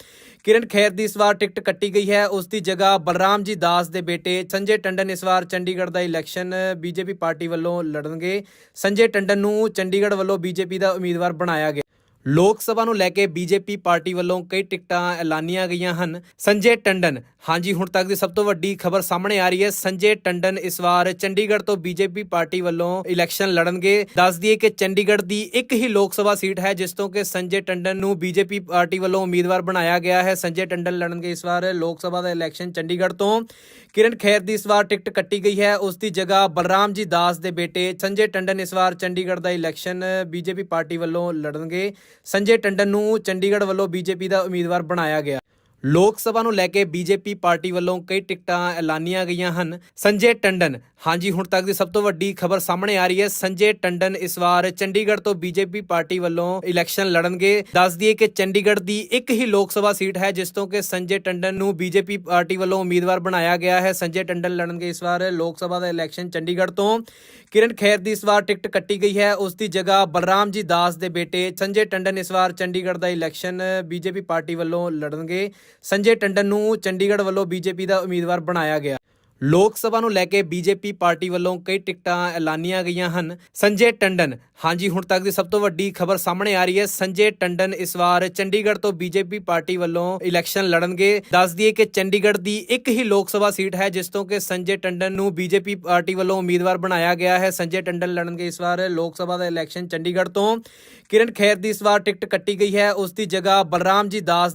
ਕਿਰਨ ਖੈਰ ਦੀ ਇਸ ਵਾਰ ਟਿਕਟ ਕੱਟੀ ਗਈ ਹੈ। ਉਸ ਦੀ ਜਗ੍ਹਾ ਬਲਰਾਮ ਜੀ ਦਾਸ ਦੇ ਬੇਟੇ ਸੰਜੇ ਟੰਡਨ ਇਸ ਵਾਰ ਚੰਡੀਗੜ੍ਹ ਦਾ ਇਲੈਕਸ਼ਨ ਬੀਜੇਪੀ ਪਾਰਟੀ ਵੱਲੋਂ ਲੜਨਗੇ। ਸੰਜੇ ਟੰਡਨ ਨੂੰ ਚੰਡੀਗੜ੍ਹ ਵੱਲੋਂ ਬੀਜੇਪੀ ਦਾ ਉਮੀਦਵਾਰ ਬਣਾਇਆ ਗਿਆ। ਲੋਕ ਸਭਾ ਨੂੰ ਲੈ ਕੇ ਬੀਜੇਪੀ ਪਾਰਟੀ ਵੱਲੋਂ ਕਈ ਟਿਕਟਾਂ ਐਲਾਨੀਆਂ ਗਈਆਂ ਹਨ। ਸੰਜੇ ਟੰਡਨ। ਹਾਂਜੀ, ਹੁਣ ਤੱਕ ਦੀ ਸਭ ਤੋਂ ਵੱਡੀ ਖਬਰ ਸਾਹਮਣੇ ਆ ਰਹੀ ਹੈ। ਸੰਜੇ ਟੰਡਨ ਇਸ ਵਾਰ ਚੰਡੀਗੜ੍ਹ ਤੋਂ ਬੀਜੇਪੀ ਪਾਰਟੀ ਵੱਲੋਂ ਇਲੈਕਸ਼ਨ ਲੜਨਗੇ। ਦੱਸ ਦਈਏ ਕਿ ਚੰਡੀਗੜ੍ਹ ਦੀ ਇੱਕ ਹੀ ਲੋਕ ਸਭਾ ਸੀਟ ਹੈ, ਜਿਸ ਤੋਂ ਕਿ ਸੰਜੇ ਟੰਡਨ ਨੂੰ ਬੀਜੇਪੀ ਪਾਰਟੀ ਵੱਲੋਂ ਉਮੀਦਵਾਰ ਬਣਾਇਆ ਗਿਆ ਹੈ। ਸੰਜੇ ਟੰਡਨ ਲੜਨਗੇ ਇਸ ਵਾਰ ਲੋਕ ਸਭਾ ਦਾ ਇਲੈਕਸ਼ਨ ਚੰਡੀਗੜ੍ਹ ਤੋਂ। ਕਿਰਨ ਖੈਰ ਦੀ ਇਸ ਵਾਰ ਟਿਕਟ ਕੱਟੀ ਗਈ ਹੈ। ਉਸ ਦੀ ਜਗ੍ਹਾ ਬਲਰਾਮ ਜੀ ਦਾਸ ਦੇ ਬੇਟੇ ਸੰਜੇ ਟੰਡਨ ਇਸ ਵਾਰ ਚੰਡੀਗੜ੍ਹ ਦਾ ਇਲੈਕਸ਼ਨ ਬੀਜੇਪੀ ਪਾਰਟੀ ਵੱਲੋਂ ਲੜਨਗੇ। ਸੰਜੇ ਟੰਡਨ ਨੂੰ ਚੰਡੀਗੜ੍ਹ ਵੱਲੋਂ ਬੀਜੇਪੀ ਦਾ ਉਮੀਦਵਾਰ ਬਣਾਇਆ ਗਿਆ। ਲੋਕ ਸਭਾ ਨੂੰ ਲੈ ਕੇ ਬੀਜੇਪੀ ਪਾਰਟੀ ਵੱਲੋਂ ਕਈ ਟਿਕਟਾਂ ਐਲਾਨੀਆਂ ਗਈਆਂ ਹਨ। ਸੰਜੇ ਟੰਡਨ ਹਾਂਜੀ, ਹੁਣ ਤੱਕ ਦੀ ਸਭ ਤੋਂ ਵੱਡੀ ਖਬਰ ਸਾਹਮਣੇ ਆ ਰਹੀ ਹੈ। ਸੰਜੇ ਟੰਡਨ ਇਸ ਵਾਰ ਚੰਡੀਗੜ੍ਹ ਤੋਂ ਬੀਜੇਪੀ ਪਾਰਟੀ ਵੱਲੋਂ ਇਲੈਕਸ਼ਨ ਲੜਨਗੇ। ਦੱਸ ਦਈਏ ਕਿ ਚੰਡੀਗੜ੍ਹ ਦੀ ਇੱਕ ਹੀ ਲੋਕ ਸਭਾ ਸੀਟ ਹੈ, ਜਿਸ ਤੋਂ ਕਿ ਸੰਜੇ ਟੰਡਨ ਨੂੰ ਬੀਜੇਪੀ ਪਾਰਟੀ ਵੱਲੋਂ ਉਮੀਦਵਾਰ ਬਣਾਇਆ ਗਿਆ ਹੈ। ਸੰਜੇ ਟੰਡਨ ਲੜਨਗੇ ਇਸ ਵਾਰ ਲੋਕ ਸਭਾ ਦਾ ਇਲੈਕਸ਼ਨ ਚੰਡੀਗੜ੍ਹ ਤੋਂ। ਕਿਰਨ ਖੈਰ ਦੀ ਇਸ ਵਾਰ ਟਿਕਟ ਕੱਟੀ ਗਈ ਹੈ। ਉਸ ਦੀ ਜਗ੍ਹਾ ਬਲਰਾਮ ਜੀ ਦਾਸ ਦੇ ਬੇਟੇ ਸੰਜੇ ਟੰਡਨ ਇਸ ਵਾਰ ਚੰਡੀਗੜ੍ਹ ਦਾ ਇਲੈਕਸ਼ਨ ਬੀਜੇਪੀ ਪਾਰਟੀ ਵੱਲੋਂ ਲੜਨਗੇ। ਸੰਜੇ ਟੰਡਨ ਨੂੰ ਚੰਡੀਗੜ੍ਹ ਵੱਲੋਂ ਬੀਜੇਪੀ ਦਾ ਉਮੀਦਵਾਰ ਬਣਾਇਆ ਗਿਆ। ਲੋਕ ਸਭਾ ਨੂੰ ਲੈ ਕੇ ਬੀਜੇਪੀ ਪਾਰਟੀ ਵੱਲੋਂ ਕਈ ਟਿਕਟਾਂ ਐਲਾਨੀਆਂ ਗਈਆਂ ਹਨ। ਸੰਜੇ ਟੰਡਨ। ਹਾਂਜੀ, ਹੁਣ ਤੱਕ ਦੀ ਸਭ ਤੋਂ ਵੱਡੀ ਖਬਰ ਸਾਹਮਣੇ ਆ ਰਹੀ ਹੈ। ਸੰਜੇ ਟੰਡਨ ਇਸ ਵਾਰ ਚੰਡੀਗੜ੍ਹ ਤੋਂ ਬੀਜੇਪੀ ਪਾਰਟੀ ਵੱਲੋਂ ਇਲੈਕਸ਼ਨ ਲੜਨਗੇ। ਦੱਸ ਦਈਏ ਕਿ ਚੰਡੀਗੜ੍ਹ ਦੀ ਇੱਕ ਹੀ ਲੋਕ ਸਭਾ ਸੀਟ ਹੈ, ਜਿਸ ਤੋਂ ਕਿ ਸੰਜੇ ਟੰਡਨ ਨੂੰ ਬੀਜੇਪੀ ਪਾਰਟੀ ਵੱਲੋਂ ਉਮੀਦਵਾਰ ਬਣਾਇਆ ਗਿਆ ਹੈ। ਸੰਜੇ ਟੰਡਨ ਲੜਨਗੇ ਇਸ ਵਾਰ ਲੋਕ ਸਭਾ ਦਾ ਇਲੈਕਸ਼ਨ ਚੰਡੀਗੜ੍ਹ ਤੋਂ। ਕਿਰਨ ਖੈਰ ਦੀ ਇਸ ਵਾਰ ਟਿਕਟ ਕੱਟੀ ਗਈ ਹੈ। ਉਸ ਦੀ ਜਗ੍ਹਾ ਬਲਰਾਮ ਜੀ ਦਾਸ ਦੇ